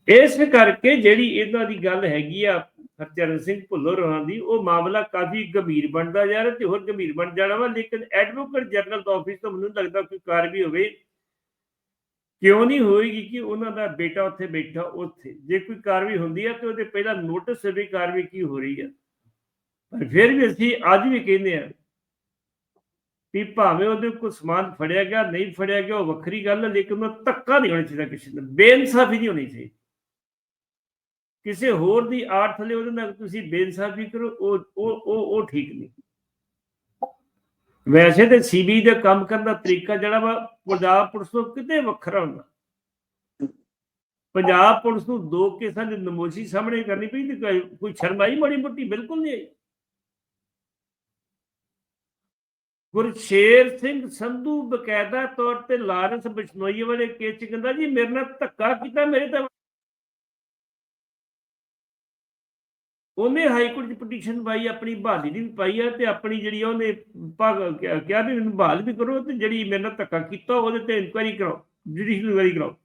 Speaker 2: ਇਸ ਕਰਕੇ ਜਿਹੜੀ ਇਹਨਾਂ ਦੀ ਗੱਲ ਹੈਗੀ ਆ ਹਰਚਰਨ ਸਿੰਘ ਭੁੱਲਰ ਹੋਰਾਂ ਉਹ ਮਾਮਲਾ ਕਾਫੀ ਗੰਭੀਰ ਬਣਦਾ ਜਾ ਰਿਹਾ ਤੇ ਹੋਰ ਗੰਭੀਰ ਬਣ ਜਾਣਾ ਵਾ, ਲੇਕਿਨ ਐਡਵੋਕੇਟ ਜਨਰਲ ਦਾ ਆਫਿਸ ਤੋਂ ਮੈਨੂੰ ਲੱਗਦਾ ਕੋਈ ਕਾਰਵਾਈ ਹੋਵੇ। ਕਿਉਂ ਨਹੀਂ ਹੋਏਗੀ ਕਿ ਉਹਨਾਂ ਦਾ ਬੇਟਾ ਉੱਥੇ ਬੈਠਾ ਉੱਥੇ? ਜੇ ਕੋਈ ਕਾਰਵਾਈ ਹੁੰਦੀ ਹੈ ਤੇ ਉਹਦੇ ਪਹਿਲਾਂ ਨੋਟਿਸ ਵੀ ਕਾਰਵਾਈ ਕੀ ਹੋ ਰਹੀ ਹੈ ਪਰ ਫਿਰ ਵੀ ਅਸੀਂ ਅੱਜ ਵੀ ਕਹਿੰਦੇ ਆ ਵੀ ਭਾਵੇਂ ਉਹਦੇ ਕੋਲ ਸਮਾਨ ਫੜਿਆ ਗਿਆ, ਨਹੀਂ ਫੜਿਆ ਗਿਆ, ਉਹ ਵੱਖਰੀ ਗੱਲ ਹੈ ਲੇਕਿਨ ਉਹ ਧੱਕਾ ਨਹੀਂ ਹੋਣਾ ਚਾਹੀਦਾ ਕਿਸੇ ਨਾਲ ਬੇਇਨਸਾਫੀ ਨਹੀਂ ਹੋਣੀ ਚਾਹੀਦੀ। ਕਿਸੇ ਹੋਰ ਦੀ ਆੜ ਥੱਲੇ ਉਹਦੇ ਨਾਲ ਤੁਸੀਂ ਬੇਇਨਸਾਫੀ ਕਰੋ, ਉਹ ਉਹ ਉਹ ਉਹ ਠੀਕ ਨਹੀਂ। ਵੈਸੇ ਤੇ ਸੀਬੀ ਦਾ ਕੰਮ ਕਰਨ ਦਾ ਤਰੀਕਾ ਜਿਹੜਾ ਵਾ, ਪੰਜਾਬ ਪੁਲਿਸ ਤੋਂ ਕਿਤੇ ਵੱਖਰਾ ਹੁੰਦਾ। ਪੰਜਾਬ ਪੁਲਿਸ ਨੂੰ ਦੋ ਕੇਸਾਂ ਦੀ ਨਮੋਸ਼ੀ ਸਾਹਮਣੇ ਕਰਨੀ ਪਈ ਤੇ ਕੋਈ- ਕੋਈ ਸ਼ਰਮਾਈ ਮੜੀ ਮੋਟੀ ਬਿਲਕੁਲ ਨਹੀਂ ਆਈ। ਗੁਰਸ਼ੇਰ ਸਿੰਘ ਸੰਧੂ ਬਕਾਇਦਾ ਤੌਰ ਤੇ ਲਾਰੈਂਸ ਬਿਸ਼ਨੋਈ ਵਾਲੇ ਕੇਸ ਚ ਕਹਿੰਦਾ ਜੀ, ਮੇਰੇ ਨਾਲ ਧੱਕਾ ਕੀਤਾ, ਮੇਰੇ ਤਾਂ ਉਹਨੇ ਹਾਈ ਕੋਰਟ ਦੀ ਪਟੀਸ਼ਨ ਪਾਈ, ਆਪਣੀ ਬਹਾਲੀ ਦੀ ਵੀ ਪਾਈ ਆ ਤੇ ਆਪਣੀ ਜਿਹੜੀ ਉਹਨੇ ਕਿਹਾ ਵੀ ਮੈਨੂੰ ਬਹਾਲ ਵੀ ਕਰੋ ਤੇ ਜਿਹੜੀ ਮੇਰੇ ਨਾਲ ਧੱਕਾ ਕੀਤਾ ਉਹਦੇ ਤੇ ਇਨਕੁਆਇਰੀ ਕਰਾਓ ਜੁਡੀਸ਼ੀਅਲ ਇਨਕੁਆਇਰੀ ਕਰਾਓ।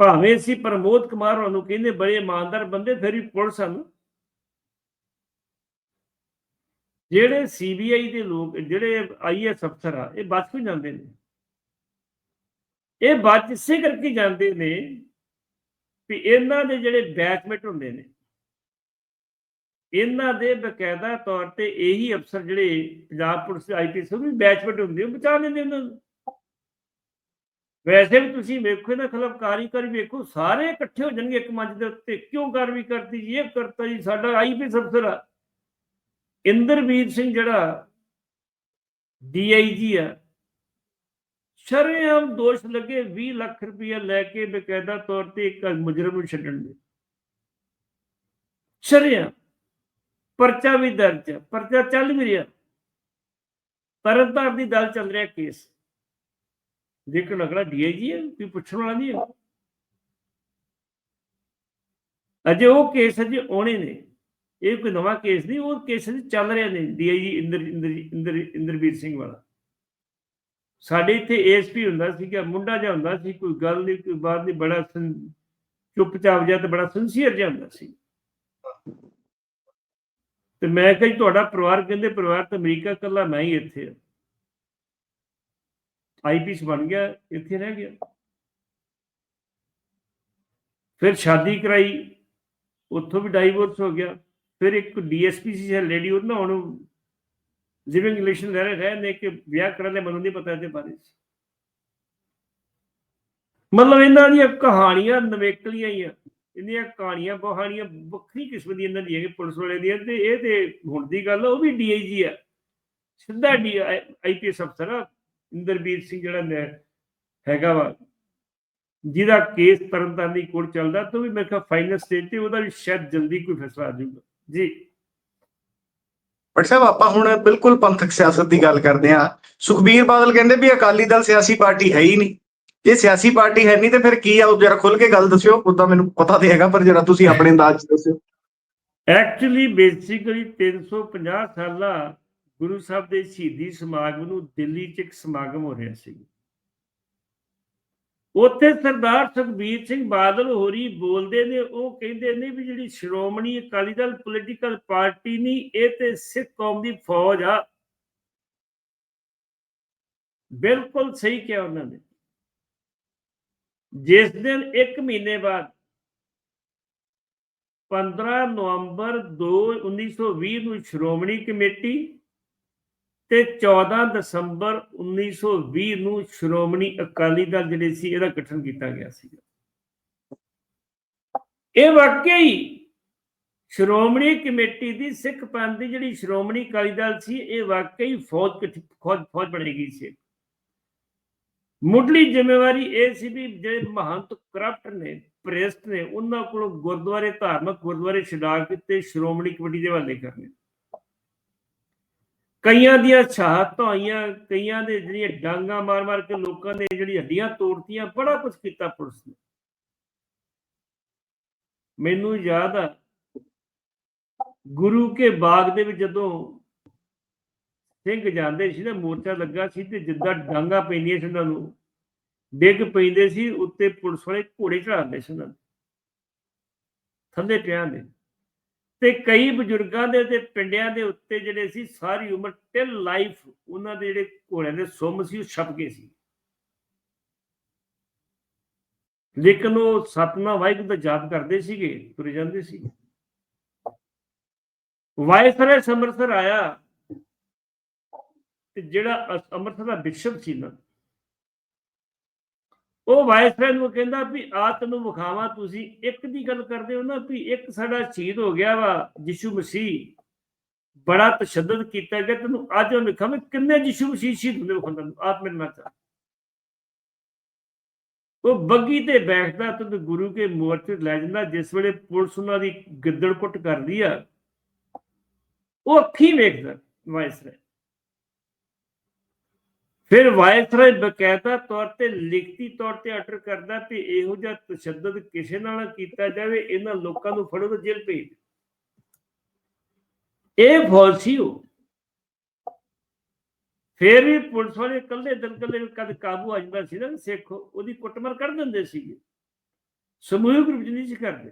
Speaker 2: ਭਾਵੇਂ ਅਸੀਂ ਪ੍ਰਮੋਦ ਕੁਮਾਰ ਹੋਰਾਂ ਕਹਿੰਦੇ ਬੜੇ ਇਮਾਨਦਾਰ ਬੰਦੇ, ਫਿਰ ਵੀ ਪੁਲਿਸ ਹਨ ਜਿਹੜੇ ਸੀਬੀਆਈ ਦੇ ਲੋਕ, ਜਿਹੜੇ ਆਈਐਸ ਅਫਸਰ ਆ, ਇਹ ਬਚ ਕਿਉਂ ਜਾਂਦੇ ਨੇ? ਇਹ ਬਚ ਇਸੇ ਕਰਕੇ ਜਾਂਦੇ ਨੇ ਵੀ ਇਹਨਾਂ ਦੇ ਜਿਹੜੇ ਬੈਚਮੇਟ ਹੁੰਦੇ ਨੇ, ਇਹਨਾਂ ਦੇ ਬਕਾਇਦਾ ਤੌਰ ਤੇ ਇਹੀ ਅਫਸਰ ਜਿਹੜੇ ਪੰਜਾਬ ਪੁਲਿਸ ਆਈਪੀਐਸ ਉਹ ਬੈਚਮੇਟ ਹੁੰਦੇ, ਉਹ ਬਚਾ ਲੈਂਦੇ ਉਹਨਾਂ ਨੂੰ। ਵੈਸੇ ਵੀ ਤੁਸੀਂ ਵੇਖੋ ਇਹਨਾਂ ਖਿਲਾਫ ਕਾਰਜਕਾਰੀ ਵੇਖੋ, ਸਾਰੇ ਇਕੱਠੇ ਹੋ ਜਾਣਗੇ ਇੱਕ ਮੰਚ ਦੇ ਉੱਤੇ, ਕਿਉਂ ਕਾਰਵਾਈ ਕਰਤੀ ਜੀ, ਇਹ ਕਰਤਾ ਜੀ ਸਾਡਾ ਆਈਪੀਐਸ ਅਫਸਰ ਆ। ਇੰਦਰਵੀਰ ਸਿੰਘ ਜਿਹੜਾ ਡੀਆਈਜੀ ਆ ਸ਼ਰੇਆਮ ਦੋਸ਼ ਲੱਗੇ 20 ਲੱਖ ਰੁਪਇਆ ਲੈ ਕੇ ਬਕਾਇਦਾ ਤੌਰ ਤੇ ਇੱਕ ਮੁਜਰਮ ਨੂੰ ਛੱਡਣ ਦੇ। ਸ਼ਰੇਆਮ, ਪਰਚਾ ਵੀ ਦਰਜ ਪਰਚਾ ਚੱਲ ਵੀ ਰਿਹਾ। ਤਰਨਤਾਰਨ ਦੀ ਦਲ ਚੱਲ ਰਿਹਾ ਕੇਸ। ਲੇਕਿਨ ਅਗਲਾ ਡੀਆਈਜੀ ਹੈ ਕੋਈ ਪੁੱਛਣ ਵਾਲਾ ਨਹੀਂ ਹੈ ਅਜੇ ਉਹ ਕੇਸ ਅਜੇ ਆਉਣੇ ਨੇ। ਇਹ ਕੋਈ ਨਵਾਂ ਕੇਸ ਨਹੀਂ, ਉਹ ਕੇਸ ਚੱਲ ਰਿਹਾ ਨੇ ਡੀਆਈਜੀ ਇੰਦਰ ਇੰਦਰ ਇੰਦਰ, ਇੰਦਰਵੀਰ ਸਿੰਘ ਵਾਲਾ। ਸਾਡੇ ਇੱਥੇ ਏਐਸਪੀ ਹੁੰਦਾ ਸੀਗਾ, ਮੁੰਡਾ ਜਿਹਾ ਹੁੰਦਾ ਸੀ, ਕੋਈ ਗੱਲ ਨਹੀਂ, ਕੋਈ ਬਾਤ ਨਹੀਂ, ਬੜਾ ਚੁੱਪਚਾਪ ਜਿਹਾ ਤੇ ਬੜਾ ਸਿੰਸੀਅਰ ਜਿਹਾ ਹੁੰਦਾ ਸੀ। ਤੇ ਮੈਂ ਕਹੀ ਤੁਹਾਡਾ ਪਰਿਵਾਰ ਕਹਿੰਦੇ, ਪਰਿਵਾਰ ਤਾਂ ਅਮਰੀਕਾ ਕੱਲਾ ਮੈਂ ਹੀ ਇੱਥੇ ਆ। ਆਈਪੀਐਸ ਬਣ ਗਿਆ, ਇੱਥੇ ਰਹਿ ਗਿਆ। ਫਿਰ ਸ਼ਾਦੀ ਕਰਾਈ, ਉੱਥੋਂ ਵੀ ਡਾਈਵੋਰਸ ਹੋ ਗਿਆ। ਫਿਰ ਇੱਕ ਡੀਐਸਪੀ ਸੀ ਲੇਡੀ ਉਹਨਾਂ ਹੁਣ ਲਿਵਿੰਗ ਰਿਲੇਸ਼ਨ ਲੈ ਰਹੇ ਰਹੇ ਨੇ ਵਿਆਹ ਕਰਨ ਦੇ ਮੈਨੂੰ ਨਹੀਂ ਪਤਾ ਇਹਦੇ ਬਾਰੇ। ਮਤਲਬ ਇਹਨਾਂ ਦੀਆਂ ਕਹਾਣੀਆਂ ਨਵੇਕਲੀਆਂ ਹੀ ਆ। ਇਹਦੀਆਂ ਕਹਾਣੀਆਂ ਕਹਾਣੀਆਂ ਵੱਖਰੀ ਕਿਸਮ ਦੀਆਂ ਇਹਨਾਂ ਦੀਆਂ ਕਿ ਪੁਲਿਸ ਵਾਲੇ ਦੀਆਂ ਤੇ ਇਹ ਤੇ ਹੁਣ ਦੀ ਗੱਲ ਉਹ ਵੀ ਡੀਆਈਜੀ ਆ। ਸਿੱਧਾ ਡੀ ਆਈਪੀਐਸ ਅਫਸਰ ਆ, ਇੰਦਰਬੀਰ ਸਿੰਘ ਜਿਹੜਾ ਨੇ ਹੈਗਾ ਵਾ। ਜਿਹਦਾ ਕੇਸ ਤਰਨਤਾਰਨ ਦੀ ਕੋਰਟ ਚੱਲਦਾ, ਤਾਂ ਵੀ ਮੇਰੇ ਖਿਆਲ ਫਾਈਨਲ ਸਟੇਜ ਤੇ ਉਹਦਾ ਵੀ ਸ਼ਾਇਦ ਜਲਦੀ ਕੋਈ ਫੈਸਲਾ ਆ ਜਾਊਗਾ। ਜੀ।
Speaker 1: ਬਟ ਸਾਹਿਬ ਆਪਾਂ ਹੁਣ ਬਿਲਕੁਲ ਪੰਥਕ ਸਿਆਸਤ ਦੀ ਗੱਲ ਕਰਦੇ ਹਾਂ। ਸੁਖਬੀਰ ਬਾਦਲ ਕਹਿੰਦੇ ਵੀ ਅਕਾਲੀ ਦਲ ਸਿਆਸੀ ਪਾਰਟੀ ਹੈ ਹੀ ਨਹੀਂ। ਜੇ ਸਿਆਸੀ ਪਾਰਟੀ ਹੈ ਨਹੀਂ ਤੇ ਫਿਰ ਕੀ ਆ? ਉਹ ਜਰਾ ਖੁੱਲ ਕੇ ਗੱਲ ਦੱਸਿਓ। ਉਦਾਂ ਮੈਨੂੰ ਪਤਾ ਤੇ ਹੈਗਾ, ਪਰ ਜਰਾ ਤੁਸੀਂ ਆਪਣੇ ਅੰਦਾਜ਼ ਚ ਦੱਸਿਓ।
Speaker 2: ਐਕਚੁਅਲੀ ਬੇਸਿਕਲੀ 350 ਸਾਲਾ ਗੁਰੂ ਸਾਹਿਬ ਦੇ ਸ਼ਹੀਦੀ ਸਮਾਗਮ ਨੂੰ ਦਿੱਲੀ 'ਚ ਇੱਕ ਸਮਾਗਮ ਹੋ ਰਿਹਾ ਸੀ। ਉੱਥੇ ਸਰਦਾਰ ਸੁਖਬੀਰ ਸਿੰਘ ਬਾਦਲ ਹੋਰੀ ਬੋਲਦੇ ਨੇ, ਉਹ ਕਹਿੰਦੇ ਨੇ ਵੀ ਜਿਹੜੀ ਸ਼੍ਰੋਮਣੀ ਅਕਾਲੀ ਦਲ ਪੋਲੀਟੀਕਲ ਪਾਰਟੀ ਨਹੀਂ ਇਹ ਤੇ ਸਿੱਖ ਕੌਮ ਦੀ ਫੌਜ ਆ। ਬਿਲਕੁਲ ਸਹੀ ਕਿਹਾ ਉਹਨਾਂ ਨੇ। ਜਿਸ ਦਿਨ 1 ਮਹੀਨੇ ਬਾਅਦ 15 ਨਵੰਬਰ 2 1920 ਨੂੰ ਸ਼੍ਰੋਮਣੀ ਕਮੇਟੀ ਤੇ 14 ਦਸੰਬਰ 1920 ਨੂੰ ਸ਼੍ਰੋਮਣੀ ਅਕਾਲੀ ਦਲ ਜਿਹੜੇ ਸੀ, ਇਹਦਾ ਗਠਨ ਕੀਤਾ ਗਿਆ ਸੀ ਇਹ ਵਾਕਈ ਸ਼੍ਰੋਮਣੀ ਕਮੇਟੀ ਦੀ, ਸਿੱਖ ਪੰਥ ਦੀ ਜਿਹੜੀ ਸ਼੍ਰੋਮਣੀ ਅਕਾਲੀ ਦਲ ਸੀ, ਇਹ ਵਾਕਈ ਫੌਜ ਇਕੱਠੀ- ਫੌਜ ਫੌਜ ਬਣੀ ਗਈ ਸੀ। ਮੁੱਢਲੀ ਜ਼ਿੰਮੇਵਾਰੀ ਇਹ ਸੀ ਵੀ ਜਿਹੜੇ ਮਹੰਤ ਕਰਪਟ ਨੇ ਪ੍ਰੈਸਟ ਨੇ, ਉਹਨਾਂ ਕੋਲੋਂ ਗੁਰਦੁਆਰੇ ਧਾਰਮਿਕ ਗੁਰਦੁਆਰੇ ਛਡਾ ਕੇ ਤੇ ਸ਼੍ਰੋਮਣੀ ਕਮੇਟੀ ਦੇ ਹਵਾਲੇ ਕਰਨੇ। ਕਈਆਂ ਦੀਆਂ ਸ਼ਹਾਦਤਾਂ ਹੋਈਆਂ ਕਈਆਂ ਦੇ ਜਿਹੜੀਆਂ ਡਾਂਗਾ ਮਾਰ-ਮਾਰ ਕੇ ਲੋਕਾਂ ਨੇ ਜਿਹੜੀ ਹੱਡੀਆਂ ਤੋੜਤੀਆਂ, ਬੜਾ ਕੁਝ ਕੀਤਾ ਪੁਲਿਸ ਨੇ। ਮੈਨੂੰ ਯਾਦ ਆ, ਗੁਰੂ ਕੇ ਬਾਗ ਦੇ ਵਿੱਚ ਜਦੋਂ ਸਿੰਘ ਜਾਂਦੇ ਸੀ ਨਾ, ਮੋਰਚਾ ਲੱਗਾ ਸੀ ਤੇ ਜਿੱਦਾਂ ਡਾਂਗਾ ਪੈਂਦੀਆਂ ਸੀ ਉਹਨਾਂ ਨੂੰ, ਡਿੱਗ ਪੈਂਦੇ ਸੀ, ਉੱਤੇ ਪੁਲਿਸ ਵਾਲੇ ਘੋੜੇ ਚੜਾਉਂਦੇ ਸੀ ਉਹਨਾਂ ਨੂੰ, ਥੱਲੇ ਪਿਆਂ ਦੇ। ਤੇ ਕਈ ਬਜ਼ੁਰਗਾਂ ਦੇ ਤੇ ਪਿੰਡਿਆਂ ਦੇ ਉੱਤੇ ਜਿਹੜੇ ਸੀ, ਸਾਰੀ ਉਮਰ ਟਿਲ ਲਾਈਫ ਉਹਨਾਂ ਦੇ ਜਿਹੜੇ ਘੋੜਿਆਂ ਦੇ ਸੁੰਮ ਸੀ, ਉਹ ਛਪ ਗਏ ਸੀ। ਲੇਕਿਨ ਉਹ ਸਤਨਾ ਵਾਹਿਗੁਰੂ ਦਾ ਜਾਪ ਕਰਦੇ ਸੀਗੇ, ਤੁਰੇ ਜਾਂਦੇ ਸੀ। ਵਾਇਸਰੇ ਸਮਰਥਰ ਆਇਆ ਤੇ ਜਿਹੜਾ ਅੰਮ੍ਰਿਤਸਰ ਦਾ ਬਿਸ਼ਪ ਸੀ ਨਾ ਉਹ ਵਾਇਸਰੇ ਨੂੰ ਕਹਿੰਦਾ ਵੀ ਆ ਤੈਨੂੰ ਵਿਖਾਵਾਂ ਤੁਸੀਂ। ਇੱਕ ਦੀ ਗੱਲ ਕਰਦੇ ਹੋ ਨਾ ਵੀ ਇੱਕ ਸਾਡਾ ਸ਼ਹੀਦ ਹੋ ਗਿਆ ਵਾ ਯਿਸੂ ਮਸੀਹ। ਬੜਾ ਤਸ਼ੱਦਦ ਕੀਤਾ ਗਿਆ ਤੈਨੂੰ ਅੱਜ ਉਹ ਵਿਖਾਵੇਂ ਕਿੰਨੇ ਯਿਸੂ ਮਸੀਹ ਸ਼ਹੀਦ ਹੁੰਦੇ ਵਿਖਾਉਂਦਾ ਤੈਨੂੰ, ਆਪ ਮੇਰੇ ਨਾਲ ਉਹ ਬੱਗੀ ਤੇ ਬੈਠਦਾ ਤੇ ਗੁਰੂ ਕੇ ਮੋਰਚੇ ਲੈ ਜਾਂਦਾ ਜਿਸ ਵੇਲੇ ਪੁਲਿਸ ਉਹਨਾਂ ਦੀ ਗਿੱਦੜ ਕੁੱਟ ਕਰਦੀ ਆ। ਉਹ ਅੱਖੀ ਵੇਖਦਾ ਵਾਇਸਰਾਏ ਫਿਰ ਵਾਇਸਰਾਏ ਬਕਾਇਦਾ ਤੌਰ ਤੇ ਲਿਖਤੀ ਤੌਰ ਤੇ ਆਰਡਰ ਕਰਦਾ ਕਿ ਇਹੋ ਜਿਹਾ ਤਸ਼ੱਦਦ ਕਿਸੇ ਨਾਲ ਕੀਤਾ ਜਾਵੇ, ਇਹਨਾਂ ਲੋਕਾਂ ਨੂੰ ਫੜੋ ਤੇ ਜੇਲ੍ਹ ਭੇਜ ਇਹ ਫੌਜ ਸੀ ਫਿਰ ਵੀ ਪੁਲਿਸ ਵਾਲੇ ਇਕੱਲੇ ਦਿਨ ਇਕੱਲੇ ਕਦ ਕਾਬੂ ਆ ਜਾਂਦਾ ਸੀ ਨਾ ਸਿੱਖ ਉਹਦੀ ਕੁੱਟਮਾਰ ਕਰ ਦਿੰਦੇ ਸੀਗੇ। ਸਮੂਹਿਕ ਰੂਪ ਨਹੀਂ ਸੀ ਕਰਦੇ।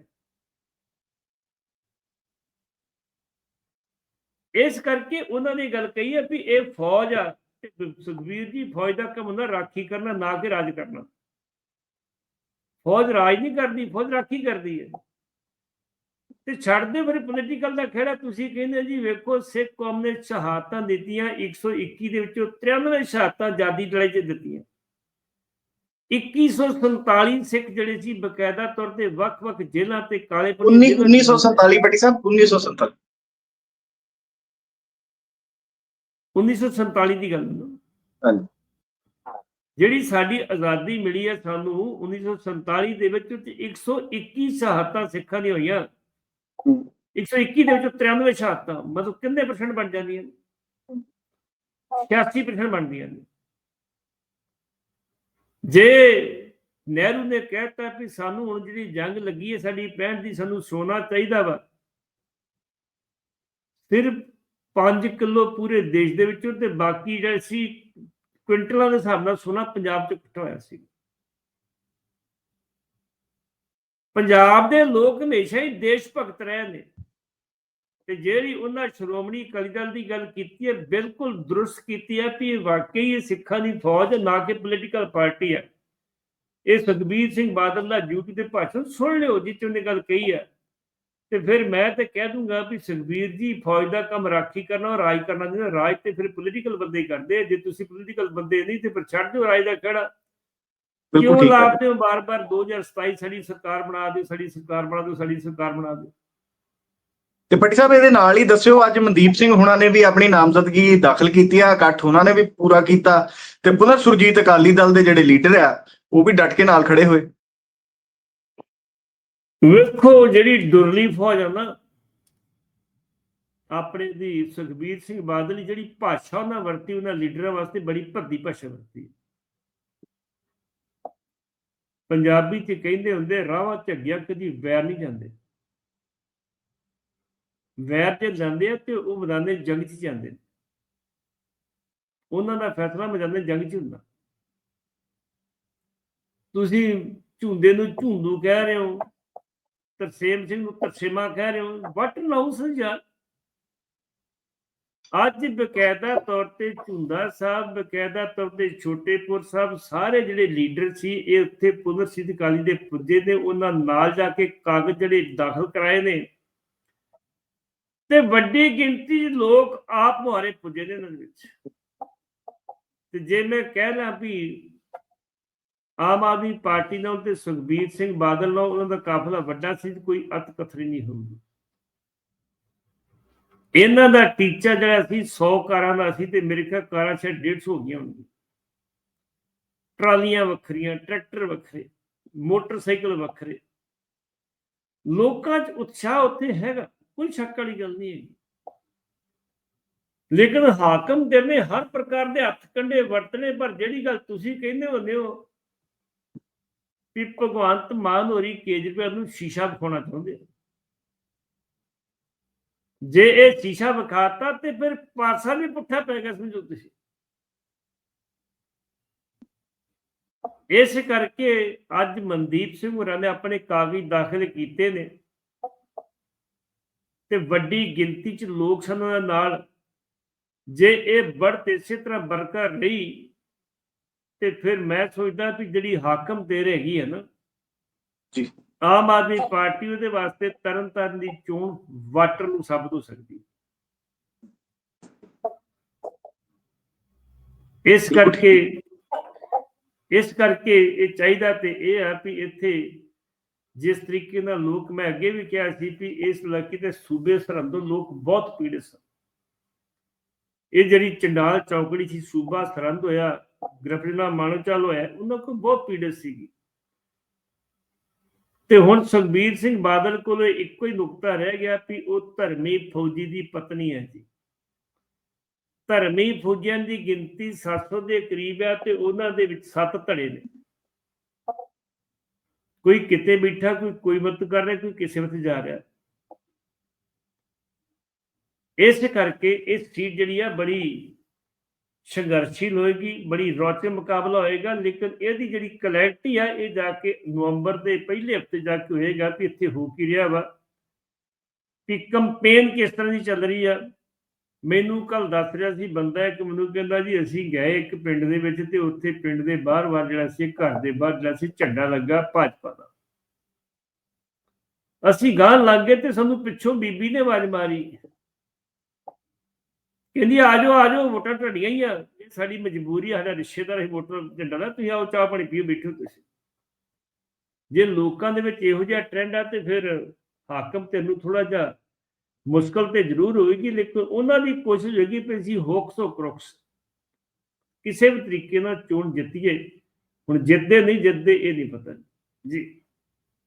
Speaker 2: ਇਸ ਕਰਕੇ ਉਹਨਾਂ ਨੇ ਗੱਲ ਕਹੀ ਹੈ ਵੀ ਇਹ ਫੌਜ ਆ ਸੁਖਬੀਰ ਜੀ ਫੌਜ ਦਾ ਕੰਮ ਹੁੰਦਾ ਰਾਖੀ ਕਰਨਾ ਨਾ ਕਿ ਰਾਜ ਕਰਨਾ। ਫੌਜ ਰਾਜ ਨਹੀਂ ਕਰਦੀ ਫੌਜ ਰਾਖੀ ਕਰਦੀ ਹੈ। ਤੇ ਛੱਡ ਦੇ ਫਿਰ ਪੋਲੀਟੀਕਲ ਦਾ ਖੇੜਾ ਤੁਸੀਂ ਕਹਿੰਦੇ ਜੀ ਵੇਖੋ ਸਿੱਖ ਕੌਮ ਨੇ ਸ਼ਹਾਦਤਾਂ ਦਿੱਤੀਆਂ 121 ਦੇ ਵਿੱਚੋਂ 93 ਸ਼ਹਾਦਤਾਂ ਆਜ਼ਾਦੀ ਲੜਾਈ 'ਚ ਦਿੱਤੀਆਂ। 2147 ਸਿੱਖ ਜਿਹੜੇ ਸੀ ਬਕਾਇਦਾ ਤੌਰ ਤੇ ਵੱਖ-ਵੱਖ ਜੇਲ੍ਹਾਂ ਤੇ ਕਾਲੇ
Speaker 1: 19 1947 ਬਟੀ ਸਾਹਿਬ 1947
Speaker 2: 1947 ਦੀ ਗੱਲ ਹੈ
Speaker 1: ਹਾਂਜੀ।
Speaker 2: ਜਿਹੜੀ ਸਾਡੀ ਆਜ਼ਾਦੀ ਮਿਲੀ ਹੈ ਸਾਨੂੰ 1947 ਦੇ ਵਿੱਚ ਉੱਤੇ 121 ਸ਼ਹਾਦਤਾਂ ਸਿੱਖਾਂ ਦੀਆਂ ਹੋਈਆਂ। 121 ਦੇ ਵਿੱਚੋਂ 93 ਸ਼ਹਾਦਤਾਂ ਮਤਲਬ ਕਿੰਨੇ ਪਰਸੈਂਟ ਬਣ ਜਾਂਦੀਆਂ ਨੇ? 86% ਬਣਦੀਆਂ ਨੇ। ਜੇ ਨਹਿਰੂ ਨੇ ਕਹਿਤਾ ਵੀ ਸਾਨੂੰ ਹੁਣ ਜਿਹੜੀ ਜੰਗ ਲੱਗੀ ਹੈ ਸਾਡੀ 65 ਦੀ ਸਾਨੂੰ ਸੋਨਾ ਚਾਹੀਦਾ ਵਾ। ਸਿਰਫ 5 ਕਿਲੋ ਪੂਰੇ ਦੇਸ਼ ਦੇ ਵਿੱਚੋਂ ਤੇ ਬਾਕੀ ਜਿਹੜੇ ਸੀ, ਕੁਇੰਟਲਾਂ ਦੇ ਹਿਸਾਬ ਨਾਲ ਸੋਨਾ ਪੰਜਾਬ 'ਚ ਇਕੱਠਾ ਹੋਇਆ ਸੀ। ਪੰਜਾਬ ਦੇ ਲੋਕ ਹਮੇਸ਼ਾ ਹੀ ਦੇਸ਼ ਭਗਤ ਰਹੇ ਨੇ। ਤੇ ਜਿਹੜੀ ਉਹਨਾਂ ਸ਼੍ਰੋਮਣੀ ਅਕਾਲੀ ਦਲ ਦੀ ਗੱਲ ਕੀਤੀ ਹੈ, ਬਿਲਕੁਲ ਦਰੁਸਤ ਕੀਤੀ ਹੈ ਕਿ ਇਹ ਵਾਕਈ ਇਹ ਸਿੱਖਾਂ ਦੀ ਫੌਜ ਨਾ ਕਿ ਪੋਲੀਟੀਕਲ ਪਾਰਟੀ ਹੈ। ਇਹ ਸੁਖਬੀਰ ਸਿੰਘ ਬਾਦਲ ਦਾ ਡਿਊਟੀ ਤੇ ਭਾਸ਼ਣ ਸੁਣ ਲਿਓ ਜਿੱਥੇ ਉਹਨੇ ਗੱਲ ਕਹੀ ਹੈ। ਤੇ ਫਿਰ ਮੈਂ ਤੇ ਕਹਿ ਦੂੰਗਾ ਵੀ ਸੁਖਬੀਰ ਜੀ ਫੌਜ ਦਾ ਕੰਮ ਰਾਖੀ ਕਰਨਾ ਔਰ ਰਾਜ ਕਰਨਾ ਨਹੀਂ ਰਾਜ ਤੇ ਫਿਰ ਪੋਲੀਟੀਕਲ ਬੰਦੇ ਹੀ ਕਰਦੇ ਜੇ ਤੁਸੀਂ ਪੋਲੀਟੀਕਲ ਬੰਦੇ ਨਹੀਂ ਤੇ ਫਿਰ ਛੱਡ ਦਿਓ ਰਾਜ ਦਾ ਖੜਾ। ਕਿਉਂ ਲਾਪਦੇ ਹੋ। ਬਾਰ-ਬਾਰ 2027 ਸਾਡੀ ਸਰਕਾਰ ਬਣਾ ਦਿਓ ਸਾਡੀ ਸਰਕਾਰ ਬਣਾ ਦਿਓ ਸਾਡੀ ਸਰਕਾਰ ਬਣਾ ਦਿਓ।
Speaker 1: ਤੇ ਪੱਟੀ ਸਾਹਿਬ ਇਹਦੇ ਨਾਲ ਹੀ ਦੱਸਿਓ ਅੱਜ ਮਨਦੀਪ ਸਿੰਘ ਹੁਣਾਂ ਨੇ ਵੀ ਆਪਣੀ ਨਾਮਜ਼ਦਗੀ ਦਾਖਲ ਕੀਤੀ ਆ ਇਕੱਠ ਉਹਨਾਂ ਨੇ ਵੀ ਪੂਰਾ ਕੀਤਾ। ਤੇ ਪੁਨਰ ਸੁਰਜੀਤ ਅਕਾਲੀ ਦਲ ਦੇ ਜਿਹੜੇ ਲੀਡਰ ਆ ਉਹ ਵੀ ਡਟ ਕੇ ਨਾਲ ਖੜੇ ਹੋਏ।
Speaker 2: ਵੇਖੋ ਜਿਹੜੀ ਦੁਰਲੀ ਫੌਜ ਆ ਨਾ, ਆਪਣੇ ਦੀ ਸੁਖਬੀਰ ਸਿੰਘ ਬਾਦਲ ਜਿਹੜੀ ਭਾਸ਼ਾ ਉਹਨਾਂ ਵਰਤੀ, ਉਹਨਾਂ ਲੀਡਰਾਂ ਵਾਸਤੇ ਬੜੀ ਭੱਦੀ ਭਾਸ਼ਾ ਵਰਤੀ। ਪੰਜਾਬੀ ਚ ਕਹਿੰਦੇ ਹੁੰਦੇ ਰਾਹਾਂ ਝੱਗਿਆ ਕਦੀ ਵੈਰ ਨਹੀਂ ਜਾਂਦੇ। ਵੈਰ ਜੇ ਜਾਂਦੇ ਆ ਤੇ ਉਹ ਮੈਦਾਨੇ ਜੰਗ 'ਚ ਜਾਂਦੇ ਨੇ। ਉਹਨਾਂ ਦਾ ਫੈਸਲਾ ਮੈਦਾਨੇ ਜੰਗ 'ਚ ਹੁੰਦਾ। ਤੁਸੀਂ ਝੁੰਦੇ ਨੂੰ ਝੁੰਦੂ ਕਹਿ ਰਹੇ ਹੋ। ਤਰਸੇਮ ਸਿੰਘ ਨੂੰ ਤਰਸੇਮਾ ਕਹਿ ਰਹੇ ਹੋ। ਵਟ ਨਾਉਂਸੈਂਸ ਯਾਰ। ਅੱਜ ਬਕਾਇਦਾ ਤੌਰ ਤੇ ਝੁੰਦਾ ਸਾਹਿਬ, ਬਕਾਇਦਾ ਤੌਰ ਤੇ ਛੋਟੇਪੁਰ ਸਾਹਿਬ, ਸਾਰੇ ਜਿਹੜੇ ਲੀਡਰ ਸੀ, ਇਹ ਉੱਥੇ ਪੁਨਰ ਸਿੱਧ ਕਾਲੀ ਦੇ ਪੁੱਜੇ ਨੇ। ਉਹਨਾਂ ਨਾਲ ਜਾ ਕੇ ਕਾਗਜ਼ ਜਿਹੜੇ ਦਾਖਲ ਕਰਾਏ ਨੇ। ਤੇ ਵੱਡੀ ਗਿਣਤੀ 'ਚ ਲੋਕ ਆਪ ਮੁਹਾਰੇ ਪੁੱਜੇ ਨੇ ਇਹਨਾਂ ਦੇ ਵਿੱਚ। ਤੇ ਜੇ ਮੈਂ ਕਹਿ ਲਾਂ ਵੀ ਆਮ ਆਦਮੀ ਪਾਰਟੀ ਨਾਲ ਤੇ ਸੁਖਬੀਰ ਸਿੰਘ ਬਾਦਲ ਨਾਲ ਉਹਨਾਂ ਦਾ ਕਾਫਲਾ ਵੱਡਾ ਸੀ ਤੇ ਕੋਈ ਅਤ ਕਥਰੀ ਨਹੀਂ ਹੋਊਗੀ ਇਹਨਾਂ ਦਾ ਟੀਚਾ ਜਿਹੜਾ ਸੀ 100 ਕਾਰਾਂ ਦਾ ਸੀ ਤੇ ਮੇਰੇ ਖਿਆਲ ਕਾਰਾਂ ਸ਼ਾਇਦ 150 ਹੋ ਗਈਆਂ ਹੋਣਗੀਆਂ। ਟਰਾਲੀਆਂ ਵੱਖਰੀਆਂ, ਟਰੈਕਟਰ ਵੱਖਰੇ, ਮੋਟਰਸਾਈਕਲ ਵੱਖਰੇ। ਲੋਕਾਂ 'ਚ ਉਤਸ਼ਾਹ ਉੱਥੇ ਹੈਗਾ, ਕੋਈ ਸ਼ੱਕ ਵਾਲੀ ਗੱਲ ਨਹੀਂ ਹੈਗੀ। ਲੇਕਿਨ ਹਾਕਮ ਦੇ ਨੇ ਹਰ ਪ੍ਰਕਾਰ ਦੇ ਹੱਥ ਕੰਡੇ ਵਰਤਣੇ, ਪਰ ਜਿਹੜੀ ਗੱਲ ਤੁਸੀਂ ਕਹਿੰਦੇ ਹੁੰਦੇ ਹੋ ਵੀ ਭਗਵੰਤ ਮਾਨ ਹੋਰੀ ਕੇਜਰੀਵਾਲ ਨੂੰ ਸ਼ੀਸ਼ਾ ਵਿਖਾਉਣਾ ਚਾਹੁੰਦੇ ਆ। ਜੇ ਇਹ ਸ਼ੀਸ਼ਾ ਵਿਖਾਤਾ ਤੇ ਫਿਰ ਪਾਸਾ ਵੀ ਪੁੱਠਾ ਪੈ ਗਿਆ, ਸਮਝੋ ਤੁਸੀਂ। ਇਸ ਕਰਕੇ ਅੱਜ ਮਨਦੀਪ ਸਿੰਘ ਹੋਰਾਂ ਨੇ ਆਪਣੇ ਕਾਗਜ਼ ਦਾਖਲ ਕੀਤੇ ਨੇ। ਤੇ ਵੱਡੀ ਗਿਣਤੀ ਚ ਲੋਕ ਸਭਾ ਨਾਲ ਜੇ ਇਹ ਬੜਤ ਇਸੇ ਤਰ੍ਹਾਂ ਬਰਕਰਾਰ ਰਹੀ ਤੇ ਫਿਰ ਮੈਂ ਸੋਚਦਾ ਵੀ ਜਿਹੜੀ ਹਾਕਮ ਤੇ ਰਹੇਗੀ ਹੈ ਨਾ
Speaker 1: ਜੀ।
Speaker 2: ਆਮ ਆਦਮੀ ਪਾਰਟੀ ਉਹਦੇ ਵਾਸਤੇ ਤਰਨਤਾਰਨ ਦੀ ਚੋਣ ਵਾਟਰ ਨੂੰ ਸਾਬਤ ਹੋ ਸਕਦੀ। ਇਸ ਕਰਕੇ ਇਸ ਕਰਕੇ ਇਹ ਚਾਹੀਦਾ ਤੇ ਇਹ ਆ ਵੀ ਇੱਥੇ ਜਿਸ ਤਰੀਕੇ ਨਾਲ ਲੋਕ ਮੈਂ ਅੱਗੇ ਵੀ ਕਿਹਾ ਸੀ ਵੀ ਇਸ ਇਲਾਕੇ ਤੇ ਸੂਬੇ ਸਰਹੰਦੋਂ ਲੋਕ ਬਹੁਤ ਪੀੜਿਤ ਸਨ ਇਹ ਜਿਹੜੀ ਚੰਡਾਲ ਚੌਕੜੀ ਸੀ ਸੂਬਾ ਸਰਹੰਦ ਹੋਇਆ ਗ੍ਰਫਰੀਨਾ ਮਾਨੋਚਾਲ ਹੋਇਆ, ਉਹਨਾਂ ਕੋਲ ਬਹੁਤ ਪੀੜਿਤ ਸੀਗੀ। ਤੇ ਹੁਣ ਸੁਖਬੀਰ ਸਿੰਘ ਬਾਦਲ ਕੋਲ ਇੱਕੋ ਹੀ ਨੁਕਤਾ ਰਹਿ ਗਿਆ ਵੀ ਉਹ ਧਰਮੀ ਫੌਜੀ ਦੀ ਪਤਨੀ ਹੈ ਜੀ। ਧਰਮੀ ਫੌਜੀਆਂ ਦੀ ਗਿਣਤੀ 700 ਦੇ ਕਰੀਬ ਹੈ ਤੇ ਉਹਨਾਂ ਦੇ ਵਿੱਚ 7 ਧੜੇ ਨੇ। ਕੋਈ ਕਿਤੇ ਬੈਠਾ, ਕੋਈ ਕੋਈ ਮਤ ਕਰ ਰਿਹਾ, ਕੋਈ ਕਿਸੇ ਵਿੱਚ ਜਾ ਰਿਹਾ। ਇਸ ਕਰਕੇ ਇਹ ਸੀਟ ਜਿਹੜੀ ਆ ਬੜੀ ਸੰਘਰਸ਼ੀਲ ਹੋਏਗੀ ਬੜੀ ਰੌਚਕ ਮੁਕਾਬਲਾ ਹੋਏਗਾ, ਲੇਕਿਨ ਇਹਦੀ ਜਿਹੜੀ ਕਲੈਰਿਟੀ ਆ, ਇਹ ਜਾ ਕੇ ਨਵੰਬਰ ਦੇ ਪਹਿਲੇ ਹਫ਼ਤੇ ਜਾ ਕੇ ਹੋਏਗਾ ਵੀ ਇੱਥੇ ਹੋ ਕੀ ਰਿਹਾ ਵਾ। ਵੀ ਕੰਪੇਨ ਕਿਸ ਤਰ੍ਹਾਂ ਦੀ ਚੱਲ ਰਹੀ ਆ? ਮੈਨੂੰ ਕੱਲ ਦੱਸ ਰਿਹਾ ਸੀ ਬੰਦਾ ਇੱਕ, ਮੈਨੂੰ ਕਹਿੰਦਾ ਜੀ ਅਸੀਂ ਗਏ ਇੱਕ ਪਿੰਡ ਦੇ ਵਿੱਚ ਤੇ ਉੱਥੇ ਪਿੰਡ ਦੇ ਬਾਹਰ ਵਾਰ ਜਿਹੜਾ ਸੀ, ਘਰ ਦੇ ਬਾਹਰ ਜਿਹੜਾ ਸੀ, ਝੰਡਾ ਲੱਗਾ ਭਾਜਪਾ ਦਾ। ਅਸੀਂ ਗਾਂ ਲੱਗ ਗਏ ਤੇ ਸਾਨੂੰ ਪਿੱਛੋਂ ਬੀਬੀ ਨੇ ਆਵਾਜ਼ ਮਾਰੀ। ਕਹਿੰਦੀ ਆ ਜਾਓ ਆ ਜਾਓ ਵੋਟਾਂ ਤੁਹਾਡੀਆਂ ਹੀ ਆ। ਇਹ ਸਾਡੀ ਮਜਬੂਰੀ ਆ ਸਾਡਾ ਰਿਸ਼ਤੇਦਾਰ ਅਸੀਂ ਵੋਟਰ ਝੰਡਾ ਨਾ ਤੁਸੀਂ ਆਓ ਚਾਹ ਪਾਣੀ ਪੀਓ ਬੈਠੋ ਤੁਸੀਂ। ਜੇ ਲੋਕਾਂ ਦੇ ਵਿੱਚ ਇਹੋ ਜਿਹਾ ਟ੍ਰੈਂਡ ਆ ਤੇ ਫਿਰ ਹਾਕਮ ਤੈਨੂੰ ਥੋੜਾ ਜਿਹਾ ਮੁਸ਼ਕਲ ਤੇ ਜ਼ਰੂਰ ਹੋਏਗੀ ਲੇਕਿਨ ਉਹਨਾਂ ਦੀ ਕੋਸ਼ਿਸ਼ ਹੋਏਗੀ ਕਿ ਅਸੀਂ ਹੋਕਸ ਕਰੋਕਸ ਕਿਸੇ ਵੀ ਤਰੀਕੇ ਨਾਲ ਚੋਣ ਜਿੱਤੀਏ। ਹੁਣ ਜਿੱਤਦੇ ਨਹੀਂ ਜਿੱਤਦੇ ਇਹ ਨਹੀਂ ਪਤਾ। ਜੀ।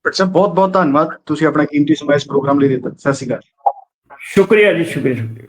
Speaker 1: ਬਟ ਸਰ ਬਹੁਤ ਬਹੁਤ ਧੰਨਵਾਦ। ਤੁਸੀਂ ਆਪਣਾ ਕੀਮਤੀ ਸਮਾਂ ਇਸ ਪ੍ਰੋਗਰਾਮ ਲਈ ਦਿੱਤਾ। ਸਤਿ ਸ਼੍ਰੀ ਅਕਾਲ।
Speaker 2: ਸ਼ੁਕਰੀਆ ਜੀ ਸ਼ੁਕਰੀਆ।